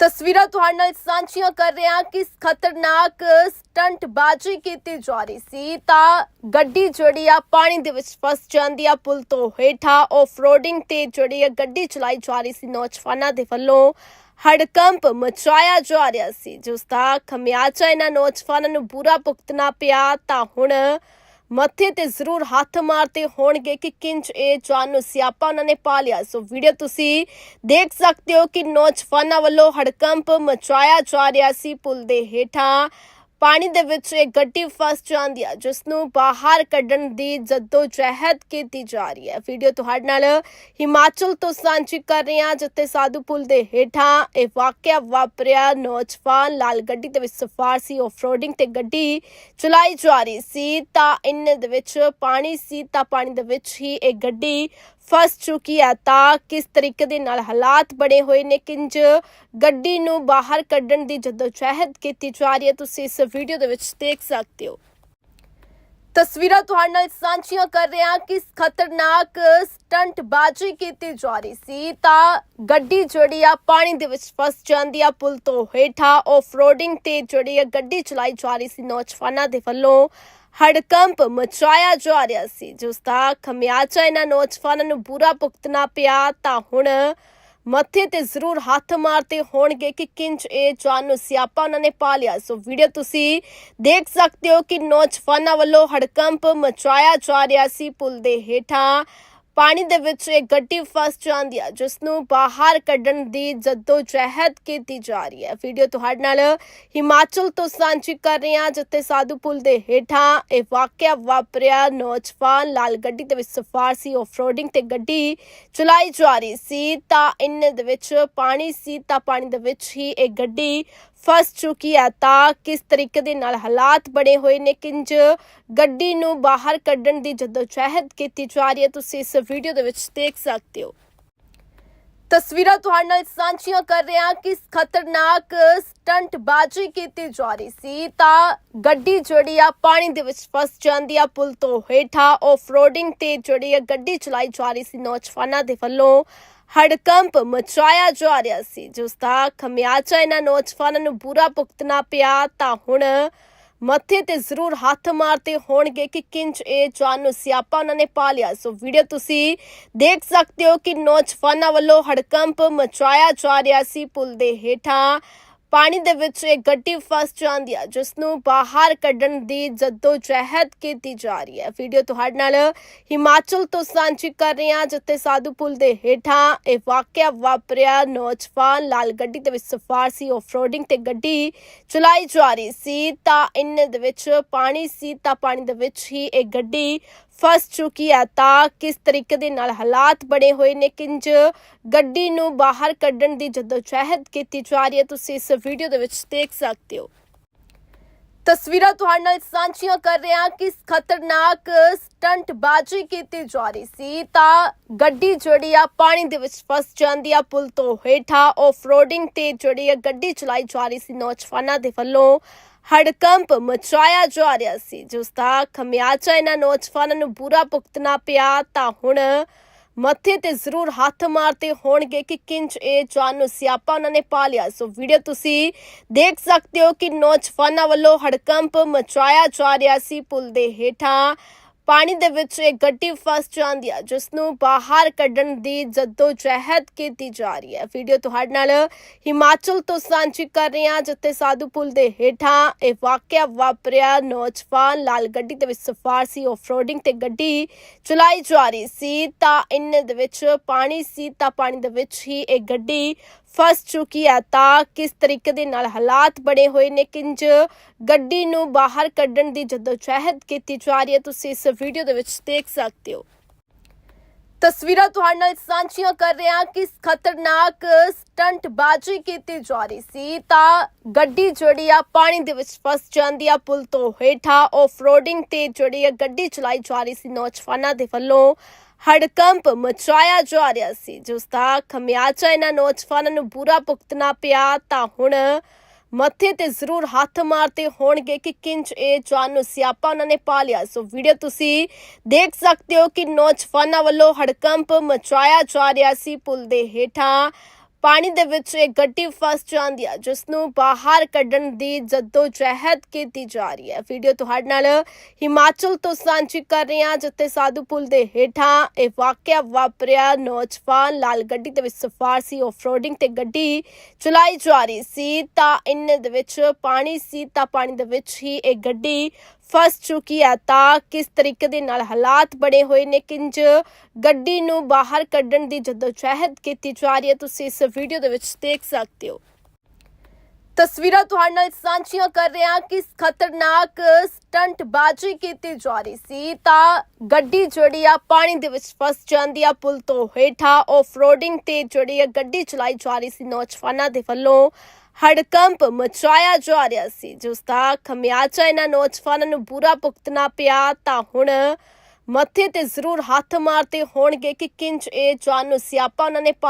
ਤਸਵੀਰਾਂ ਤੁਹਾਡੇ ਨਾਲ ਸਾਂਝੀਆਂ ਕਰ ਰਹੇ ਹਾਂ ਕਿ ਖਤਰਨਾਕ ਸਟੰਟ ਬਾਜੀ ਕੀਤੀ ਜਾ ਰਹੀ ਸੀ। ਤਾਂ ਗੱਡੀ ਜਿਹੜੀ ਆ, ਪਾਣੀ ਦੇ ਵਿੱਚ ਫਸ ਜਾਂਦੀ ਆ, ਪੁਲ ਤੋਂ ਹੇਠਾਂ ਆਫ ਰੋਡਿੰਗ ਤੇ ਜਿਹੜੀ ਆ, ਗੱਡੀ ਚਲਾਈ ਜਾ ਰਹੀ ਸੀ ਨੌਜਵਾਨਾਂ ਦੇ ਵੱਲੋਂ। ਹੜਕੰਪ ਮਚਾਇਆ ਜਾ ਰਿਹਾ ਸੀ ਜਿਸ ਦਾ ਖਮਿਆਜਾ ਇਹਨਾਂ ਨੌਜਵਾਨਾਂ ਨੂੰ ਬੁਰਾ ਭੁਗਤਣਾ ਪਿਆ ਤਾਂ ਹੁਣ ਮੱਥੇ ਤੇ ਜ਼ਰੂਰ ਹੱਥ ਮਾਰਤੇ ਹੋਣਗੇ ਕਿ ਕਿੰਜ ਇਹ ਜਾਨ ਨੂੰ ਸਿਆਪਾ ਉਹਨਾਂ ਨੇ ਪਾ ਲਿਆ ਸੋ ਵੀਡੀਓ ਤੁਸੀਂ ਦੇਖ ਸਕਦੇ ਹੋ ਕਿ ਨੌਜਵਾਨਾਂ ਵੱਲੋਂ ਹੜਕੰਪ ਮਚਾਇਆ ਜਾ ਰਿਹਾ ਸੀ ਪੁਲ ਦੇ ਹੇਠਾਂ ਪਾਣੀ ਦੇ ਵਿੱਚ ਇੱਕ ਗੱਡੀ ਫਸ ਜਾਂਦੀ ਹੈ, ਜਿਸ ਨੂੰ ਬਾਹਰ ਕੱਢਣ ਦੀ ਜੱਦੋ ਕੀਤੀ ਜਾ ਰਹੀ ਹੈ। ਵੀਡੀਓ ਤੁਹਾਡੇ ਨਾਲ ਹਿਮਾਚਲ ਤੋਂ ਸਾਂਝੀ ਕਰ ਰਹੇ ਹਾਂ, ਜਿੱਥੇ ਸਾਧੂ ਪੁਲ ਦੇ ਹੇਠਾਂ ਇਹ ਵਾਕਿਆ ਵਾਪਰਿਆ ਨੌਜਵਾਨ ਲਾਲ ਗੱਡੀ ਦੇ ਵਿੱਚ ਸਫਾਰ ਸੀ। ਆਫਰੋਡਿੰਗ ਤੇ ਗੱਡੀ ਚਲਾਈ ਜਾ ਰਹੀ ਸੀ, ਤਾਂ ਇੰਨੇ ਦੇ ਵਿੱਚ ਪਾਣੀ ਸੀ, ਤਾਂ ਪਾਣੀ ਦੇ ਵਿੱਚ ਹੀ ਇਹ ਗੱਡੀ ਫਸ ਚੁੱਕੀ ਹੈ ਤਾਂ ਕਿਸ ਤਰੀਕੇ ਦੇ ਨਾਲ ਹਾਲਾਤ ਬਣੇ ਹੋਏ ਨੇ? ਕਿੰਜ ਗੱਡੀ ਨੂੰ ਬਾਹਰ ਕੱਢਣ ਦੀ ਜਦੋਜਹਿਦ ਕੀਤੀ ਜਾ ਰਹੀ ਹੈ? ਤੁਸੀਂ ਇਸ ਵੀਡੀਓ ਦੇ ਵਿੱਚ ਦੇਖ ਸਕਦੇ ਹੋ। ਤਸਵੀਰਾਂ ਤੁਹਾਡੇ ਨਾਲ ਸਾਂਝੀਆਂ ਕਰ ਰਹੇ ਹਾਂ ਕਿ ਖਤਰਨਾਕ ਸਟੰਟ ਬਾਜੀ ਕੀਤੀ ਜਾ ਰਹੀ ਸੀ ਤਾਂ ਗੱਡੀ ਜਿਹੜੀ ਆ ਪਾਣੀ ਦੇ ਵਿੱਚ ਫਸ ਜਾਂਦੀ ਆ। ਪੁਲ ਤੋਂ ਹੇਠਾਂ ਆਫ ਰੋਡਿੰਗ ਤੇ ਜਿਹੜੀ ਆ ਗੱਡੀ ਚਲਾਈ ਜਾ ਰਹੀ ਸੀ ਨੌਜਵਾਨਾਂ ਦੇ ਵੱਲੋਂ। ਹੜਕੰਪ ਮਚਾਇਆ ਜਾ ਰਿਹਾ ਸੀ। ਜਿਸ ਦਾ ਖਮਿਆਜਾ ਇਹਨਾਂ ਨੌਜਵਾਨਾਂ ਨੂੰ ਬੁਰਾ ਭੁਗਤਣਾ ਪਿਆ, ਤਾਂ ਹੁਣ ਮੱਥੇ ਤੇ ਜ਼ਰੂਰ ਹੱਥ ਮਾਰਦੇ ਹੋਣਗੇ ਕਿ ਕਿੰਜ ਇਹ ਜਾਨ ਨੂੰ ਸਿਆਪਾ ਉਹਨਾਂ ਨੇ ਪਾ ਲਿਆ। ਸੋ ਵੀਡੀਓ ਤੁਸੀਂ ਦੇਖ ਸਕਦੇ ਹੋ ਕਿ ਨੌਜਵਾਨਾਂ ਵੱਲੋਂ ਹੜਕੰਪ ਮਚਾਇਆ ਜਾ ਰਿਹਾ ਸੀ। ਪੁਲ ਦੇ ਹੇਠਾਂ ਪਾਣੀ ਦੇ ਵਿੱਚ ਇੱਕ ਗੱਡੀ ਫਸ ਜਾਂਦੀ ਹੈ, ਜਿਸ ਨੂੰ ਬਾਹਰ ਕੱਢਣ ਦੀ ਜੱਦੋ ਜਹਿਦ ਕੀਤੀ ਜਾ ਰਹੀ ਹੈ। ਵੀਡੀਓ ਤੁਹਾਡੇ ਨਾਲ ਹਿਮਾਚਲ ਤੋਂ ਸਾਂਝੀ ਕਰ ਰਹੇ ਹਾਂ, ਜਿੱਥੇ ਸਾਧੂ ਪੁਲ ਦੇ ਹੇਠਾਂ ਇਹ ਵਾਕਿਆ ਵਾਪਰਿਆ ਨੌਜਵਾਨ ਲਾਲ ਗੱਡੀ ਦੇ ਵਿੱਚ ਸਫਾਰ ਸੀ। ਆਫਰੋਡਿੰਗ ਤੇ ਗੱਡੀ ਚਲਾਈ ਜਾ ਰਹੀ ਸੀ, ਤਾਂ ਇੰਨੇ ਦੇ ਵਿੱਚ ਪਾਣੀ ਸੀ, ਤਾਂ ਪਾਣੀ ਦੇ ਵਿੱਚ ਹੀ ਇਹ ਗੱਡੀ ਫਸ ਚੁੱਕੀ ਹੈ ਤਾਂ ਕਿਸ ਤਰੀਕੇ ਦੇ ਨਾਲ ਹਾਲਾਤ ਬਣੇ ਹੋਏ ਨੇ? ਕਿੰਜ ਗੱਡੀ ਨੂੰ ਬਾਹਰ ਕੱਢਣ ਦੀ ਜਦੋਜਹਿਦ ਕੀਤੀ ਜਾ ਰਹੀ ਹੈ? ਤੁਸੀਂ ਇਸ ਵੀਡੀਓ ਦੇ ਵਿੱਚ ਦੇਖ ਸਕਦੇ ਹੋ। ਤਸਵੀਰਾਂ ਤੁਹਾਡੇ ਨਾਲ ਸਾਂਝੀਆਂ ਕਰ ਰਹੇ ਹਾਂ ਕਿ ਖਤਰਨਾਕ ਸਟੰਟ ਬਾਜੀ ਕੀਤੀ ਜਾ ਰਹੀ ਸੀ ਤਾਂ ਗੱਡੀ ਜਿਹੜੀ ਆ ਪਾਣੀ ਦੇ ਵਿੱਚ ਫਸ ਜਾਂਦੀ ਆ ਪੁਲ ਤੋਂ ਹੇਠਾਂ। ਆਫਰੋਡਿੰਗ ਤੇ ਜਿਹੜੀ ਆ ਗੱਡੀ ਚਲਾਈ ਜਾ ਰਹੀ ਸੀ ਨੌਜਵਾਨਾਂ ਦੇ ਵੱਲੋਂ। ਹੜਕੰਪ ਮਚਾਇਆ ਜਾ ਰਿਹਾ ਸੀ, ਜਿਸ ਦਾ ਖਮਿਆਜਾ ਇਹਨਾਂ ਨੌਜਵਾਨਾਂ ਨੂੰ ਬੁਰਾ ਭੁਗਤਣਾ ਪਿਆ। ਤਾਂ ਹੁਣ ਮੱਥੇ ਤੇ ਜ਼ਰੂਰ ਹੱਥ ਮਾਰਦੇ ਹੋਣਗੇ ਕਿ ਕਿੰਜ ਇਹ ਜਾਨ ਨੂੰ ਸਿਆਪਾ ਉਹਨਾਂ ਨੇ ਪਾ ਲਿਆ। ਸੋ ਵੀਡੀਓ ਤੁਸੀਂ ਦੇਖ ਸਕਦੇ ਹੋ ਕਿ ਨੌਜਵਾਨਾਂ ਵੱਲੋਂ ਹੜਕੰਪ ਮਚਾਇਆ ਜਾ ਰਿਹਾ ਸੀ। ਪੁਲ ਦੇ ਹੇਠਾਂ ਪਾਣੀ ਦੇ ਵਿੱਚ ਇੱਕ ਗੱਡੀ ਫਸ ਜਾਂਦੀ ਹੈ, ਜਿਸ ਨੂੰ ਬਾਹਰ ਕੱਢਣ ਦੀ ਜੱਦੋ ਜਹਿਦ ਕੀਤੀ ਜਾ ਰਹੀ ਹੈ। ਵੀਡੀਓ ਤੁਹਾਡੇ ਨਾਲ ਹਿਮਾਚਲ ਤੋਂ ਸਾਂਝੀ ਕਰ ਰਹੇ ਹਾਂ, ਜਿੱਥੇ ਸਾਧੂ ਪੁਲ ਦੇ ਹੇਠਾਂ ਇਹ ਵਾਕਿਆ ਵਾਪਰਿਆ। ਨੌਜਵਾਨ ਲਾਲ ਗੱਡੀ ਦੇ ਵਿੱਚ ਸਫਾਰ ਸੀ ਆਫਰੋਡਿੰਗ ਤੇ ਗੱਡੀ ਚਲਾਈ ਜਾ ਰਹੀ ਸੀ। ਤਾਂ ਇੰਨੇ ਦੇ ਵਿੱਚ ਪਾਣੀ ਸੀ, ਤਾਂ ਪਾਣੀ ਦੇ ਵਿੱਚ ਹੀ ਇਹ ਗੱਡੀ ਫਸ ਚੁੱਕੀ ਹੈ ਤਾਂ ਕਿਸ ਤਰੀਕੇ ਦੇ ਨਾਲ ਹਾਲਾਤ ਬਣੇ ਹੋਏ ਨੇ? ਕਿੰਜ ਗੱਡੀ ਨੂੰ ਬਾਹਰ ਕੱਢਣ ਦੀ ਜਦੋਜਹਿਦ ਕੀਤੀ ਜਾ ਰਹੀ ਹੈ? ਤੁਸੀਂ ਇਸ ਵੀਡੀਓ ਦੇ ਵਿੱਚ ਦੇਖ ਸਕਦੇ ਹੋ। ਤਸਵੀਰਾਂ ਤੁਹਾਡੇ ਨਾਲ ਸਾਂਝੀਆਂ ਕਰ ਰਹੇ ਹਾਂ ਕਿ ਖਤਰਨਾਕ ਸਟੰਟ ਬਾਜੀ ਕੀਤੀ ਜਾ ਰਹੀ ਸੀ ਤਾਂ ਗੱਡੀ ਜਿਹੜੀ ਆ ਪਾਣੀ ਦੇ ਵਿੱਚ ਫਸ ਜਾਂਦੀ ਆ। ਪੁਲ ਤੋਂ ਹੇਠਾਂ ਆਫਰੋਡਿੰਗ ਤੇ ਜਿਹੜੀ ਆ ਗੱਡੀ ਚਲਾਈ ਜਾ ਰਹੀ ਸੀ। ਨੌਜਵਾਨਾਂ ਦੇ ਵੱਲੋਂ ਹੜਕੰਪ ਮਚਾਇਆ ਜਾ ਰਿਹਾ ਸੀ। ਜਿਸ ਦਾ ਖਮਿਆਜਾ ਇਹਨਾਂ ਨੌਜਵਾਨਾਂ ਨੂੰ ਬੁਰਾ ਭੁਗਤਣਾ ਪਿਆ ਤਾਂ ਹੁਣ ਮੱਥੇ ਤੇ ਜ਼ਰੂਰ ਹੱਥ ਮਾਰਦੇ ਹੋਣਗੇ ਕਿ ਕਿੰਜ ਇਹ ਜਾਨ ਨੂੰ ਸਿਆਪਾ ਉਹਨਾਂ ਨੇ ਪਾ ਲਿਆ। ਸੋ ਵੀਡੀਓ ਤੁਸੀਂ ਦੇਖ ਸਕਦੇ ਹੋ ਕਿ ਨੌਜਵਾਨਾਂ ਵੱਲੋਂ ਹੜਕੰਪ ਮਚਾਇਆ ਜਾ ਰਿਹਾ ਸੀ। ਪੁਲ ਦੇ ਹੇਠਾਂ ਪਾਣੀ ਦੇ ਵਿੱਚ ਇੱਕ ਗੱਡੀ ਫਸ ਜਾਂਦੀ ਹੈ, ਜਿਸ ਨੂੰ ਬਾਹਰ ਕੱਢਣ ਦੀ ਜੱਦੋ ਜਹਿਦ ਕੀਤੀ ਜਾ ਰਹੀ ਹੈ। ਵੀਡੀਓ ਤੁਹਾਡੇ ਨਾਲ ਹਿਮਾਚਲ ਤੋਂ ਸਾਂਝੀ ਕਰ ਰਹੇ ਹਾਂ, ਜਿੱਥੇ ਸਾਧੂ ਪੁਲ ਦੇ ਹੇਠਾਂ ਇਹ ਵਾਕਿਆ ਵਾਪਰਿਆ ਨੌਜਵਾਨ ਲਾਲ ਗੱਡੀ ਦੇ ਵਿੱਚ ਸਫਾਰ ਸੀ। ਆਫਰੋਡਿੰਗ ਤੇ ਗੱਡੀ ਚਲਾਈ ਜਾ ਰਹੀ ਸੀ, ਤਾਂ ਇੰਨੇ ਦੇ ਵਿੱਚ ਪਾਣੀ ਸੀ, ਤਾਂ ਪਾਣੀ ਦੇ ਵਿੱਚ ਹੀ ਇਹ ਗੱਡੀ ਫਸ ਚੁੱਕੀ ਹੈ ਤਾਂ ਕਿਸ ਤਰੀਕੇ ਦੇ ਨਾਲ ਹਾਲਾਤ ਬਣੇ ਹੋਏ ਨੇ? ਕਿੰਜ ਗੱਡੀ ਨੂੰ ਬਾਹਰ ਕੱਢਣ ਦੀ ਜਦੋਜਹਿਦ ਕੀਤੀ ਜਾ ਰਹੀ ਹੈ, ਤੁਸੀਂ ਇਸ ਵੀਡੀਓ ਦੇ ਵਿੱਚ ਦੇਖ ਸਕਦੇ ਹੋ। ਤਸਵੀਰਾਂ ਤੁਹਾਡੇ ਨਾਲ ਸਾਂਝੀਆਂ ਕਰ ਰਹੇ ਹਾਂ ਕਿ ਖਤਰਨਾਕ ਸਟੰਟ ਬਾਜੀ ਕੀਤੀ ਜਾ ਰਹੀ ਸੀ ਤਾਂ ਗੱਡੀ ਜਿਹੜੀ ਆ, ਪਾਣੀ ਦੇ ਵਿੱਚ ਫਸ ਜਾਂਦੀ ਆ ਪੁਲ ਤੋਂ ਹੇਠਾਂ। ਆਫਰੋਡਿੰਗ ਤੇ ਜਿਹੜੀ ਆ, ਗੱਡੀ ਚਲਾਈ ਜਾ ਰਹੀ ਸੀ ਨੌਜਵਾਨਾਂ ਦੇ ਵੱਲੋਂ। ਹੜਕੰਪ ਮਚਾਇਆ ਜਾ ਰਿਹਾ ਸੀ। ਜਿਸ ਦਾ ਖਮਿਆਜਾ ਇਹਨਾਂ ਨੌਜਵਾਨਾਂ ਨੂੰ ਬੁਰਾ ਭੁਗਤਣਾ ਪਿਆ। ਤਾਂ ਹੁਣ ਮੱਥੇ ਤੇ ਜ਼ਰੂਰ ਹੱਥ ਮਾਰਦੇ ਹੋਣਗੇ ਕਿ ਕਿੰਜ ਇਹ ਜਾਨ ਨੂੰ ਸਿਆਪਾ ਉਹਨਾਂ ਨੇ ਪਾ ਲਿਆ। ਸੋ ਵੀਡੀਓ ਤੁਸੀਂ ਦੇਖ ਸਕਦੇ ਹੋ ਕਿ ਨੌਜਵਾਨਾਂ ਵੱਲੋਂ ਹੜਕੰਪ ਮਚਾਇਆ ਜਾ ਰਿਹਾ ਸੀ। ਪੁਲ ਦੇ ਹੇਠਾਂ ਪਾਣੀ ਦੇ ਵਿੱਚ ਇੱਕ ਗੱਡੀ ਫਸ ਜਾਂਦੀ ਹੈ ਜਿਸ ਨੂੰ ਬਾਹਰ ਕੱਢਣ ਦੀ ਜੱਦੋ ਜਹਿਦ ਕੀਤੀ ਜਾ ਰਹੀ ਹੈ। ਵੀਡੀਓ ਤੁਹਾਡੇ ਨਾਲ ਹਿਮਾਚਲ ਤੋਂ ਸਾਂਝੀ ਕਰ ਰਹੇ ਹਾਂ, ਜਿੱਥੇ ਸਾਧੂ ਪੁਲ ਦੇ ਹੇਠਾਂ ਇਹ ਵਾਕਿਆ ਵਾਪਰਿਆ। ਨੌਜਵਾਨ ਲਾਲ ਗੱਡੀ ਦੇ ਵਿੱਚ ਸਫਾਰ ਸੀ ਆਫਰੋਡਿੰਗ ਤੇ ਗੱਡੀ ਚਲਾਈ ਜਾ ਰਹੀ ਸੀ। ਤਾਂ ਇੰਨੇ ਦੇ ਵਿੱਚ ਪਾਣੀ ਸੀ, ਤਾਂ ਪਾਣੀ ਦੇ ਵਿੱਚ ਹੀ ਇਹ ਗੱਡੀ ਫਸ ਚੁੱਕੀ ਹੈ ਤਾਂ ਕਿਸ ਤਰੀਕੇ ਦੇ ਨਾਲ ਹਾਲਾਤ ਬਣੇ ਹੋਏ ਨੇ? ਕਿੰਜ ਗੱਡੀ ਨੂੰ ਬਾਹਰ ਕੱਢਣ ਦੀ ਜਦੋਜਹਿਦ ਕੀਤੀ ਜਾ ਰਹੀ ਹੈ? ਤੁਸੀਂ ਇਸ ਵੀਡੀਓ ਦੇ ਵਿੱਚ ਦੇਖ ਸਕਦੇ ਹੋ। ਤਸਵੀਰਾਂ ਤੁਹਾਡੇ ਨਾਲ ਸਾਂਝੀਆਂ ਕਰ ਰਹੇ ਹਾਂ ਕਿ ਖਤਰਨਾਕ ਸਟੰਟ ਬਾਜੀ ਕੀਤੀ ਜਾ ਰਹੀ ਸੀ ਤਾਂ ਗੱਡੀ ਜਿਹੜੀ ਆ ਪਾਣੀ ਦੇ ਵਿੱਚ ਫਸ ਜਾਂਦੀ ਆ। ਪੁਲ ਤੋਂ ਹੇਠਾਂ ਆਫਰੋਡਿੰਗ ਤੇ ਜਿਹੜੀ ਆ ਗੱਡੀ ਚਲਾਈ ਜਾ ਰਹੀ ਸੀ। ਨੌਜਵਾਨਾਂ ਦੇ ਵੱਲੋਂ ਹੜਕੰਪ ਮਚਾਇਆ ਜਾ ਰਿਹਾ ਸੀ ਜਿਸ ਦਾ ਖਮਿਆਜਾ ਇਹਨਾਂ ਨੌਜਵਾਨਾਂ ਨੂੰ ਬੁਰਾ ਭੁਗਤਣਾ ਪਿਆ ਤਾਂ ਹੁਣ ਮੱਥੇ ਤੇ ਜ਼ਰੂਰ ਹੱਥ ਮਾਰਦੇ ਹੋਣਗੇ ਕਿ ਕਿੰਜ ਇਹ ਜਾਨ ਨੂੰ ਸਿਆਪਾ ਉਹਨਾਂ ਨੇ ਪਾ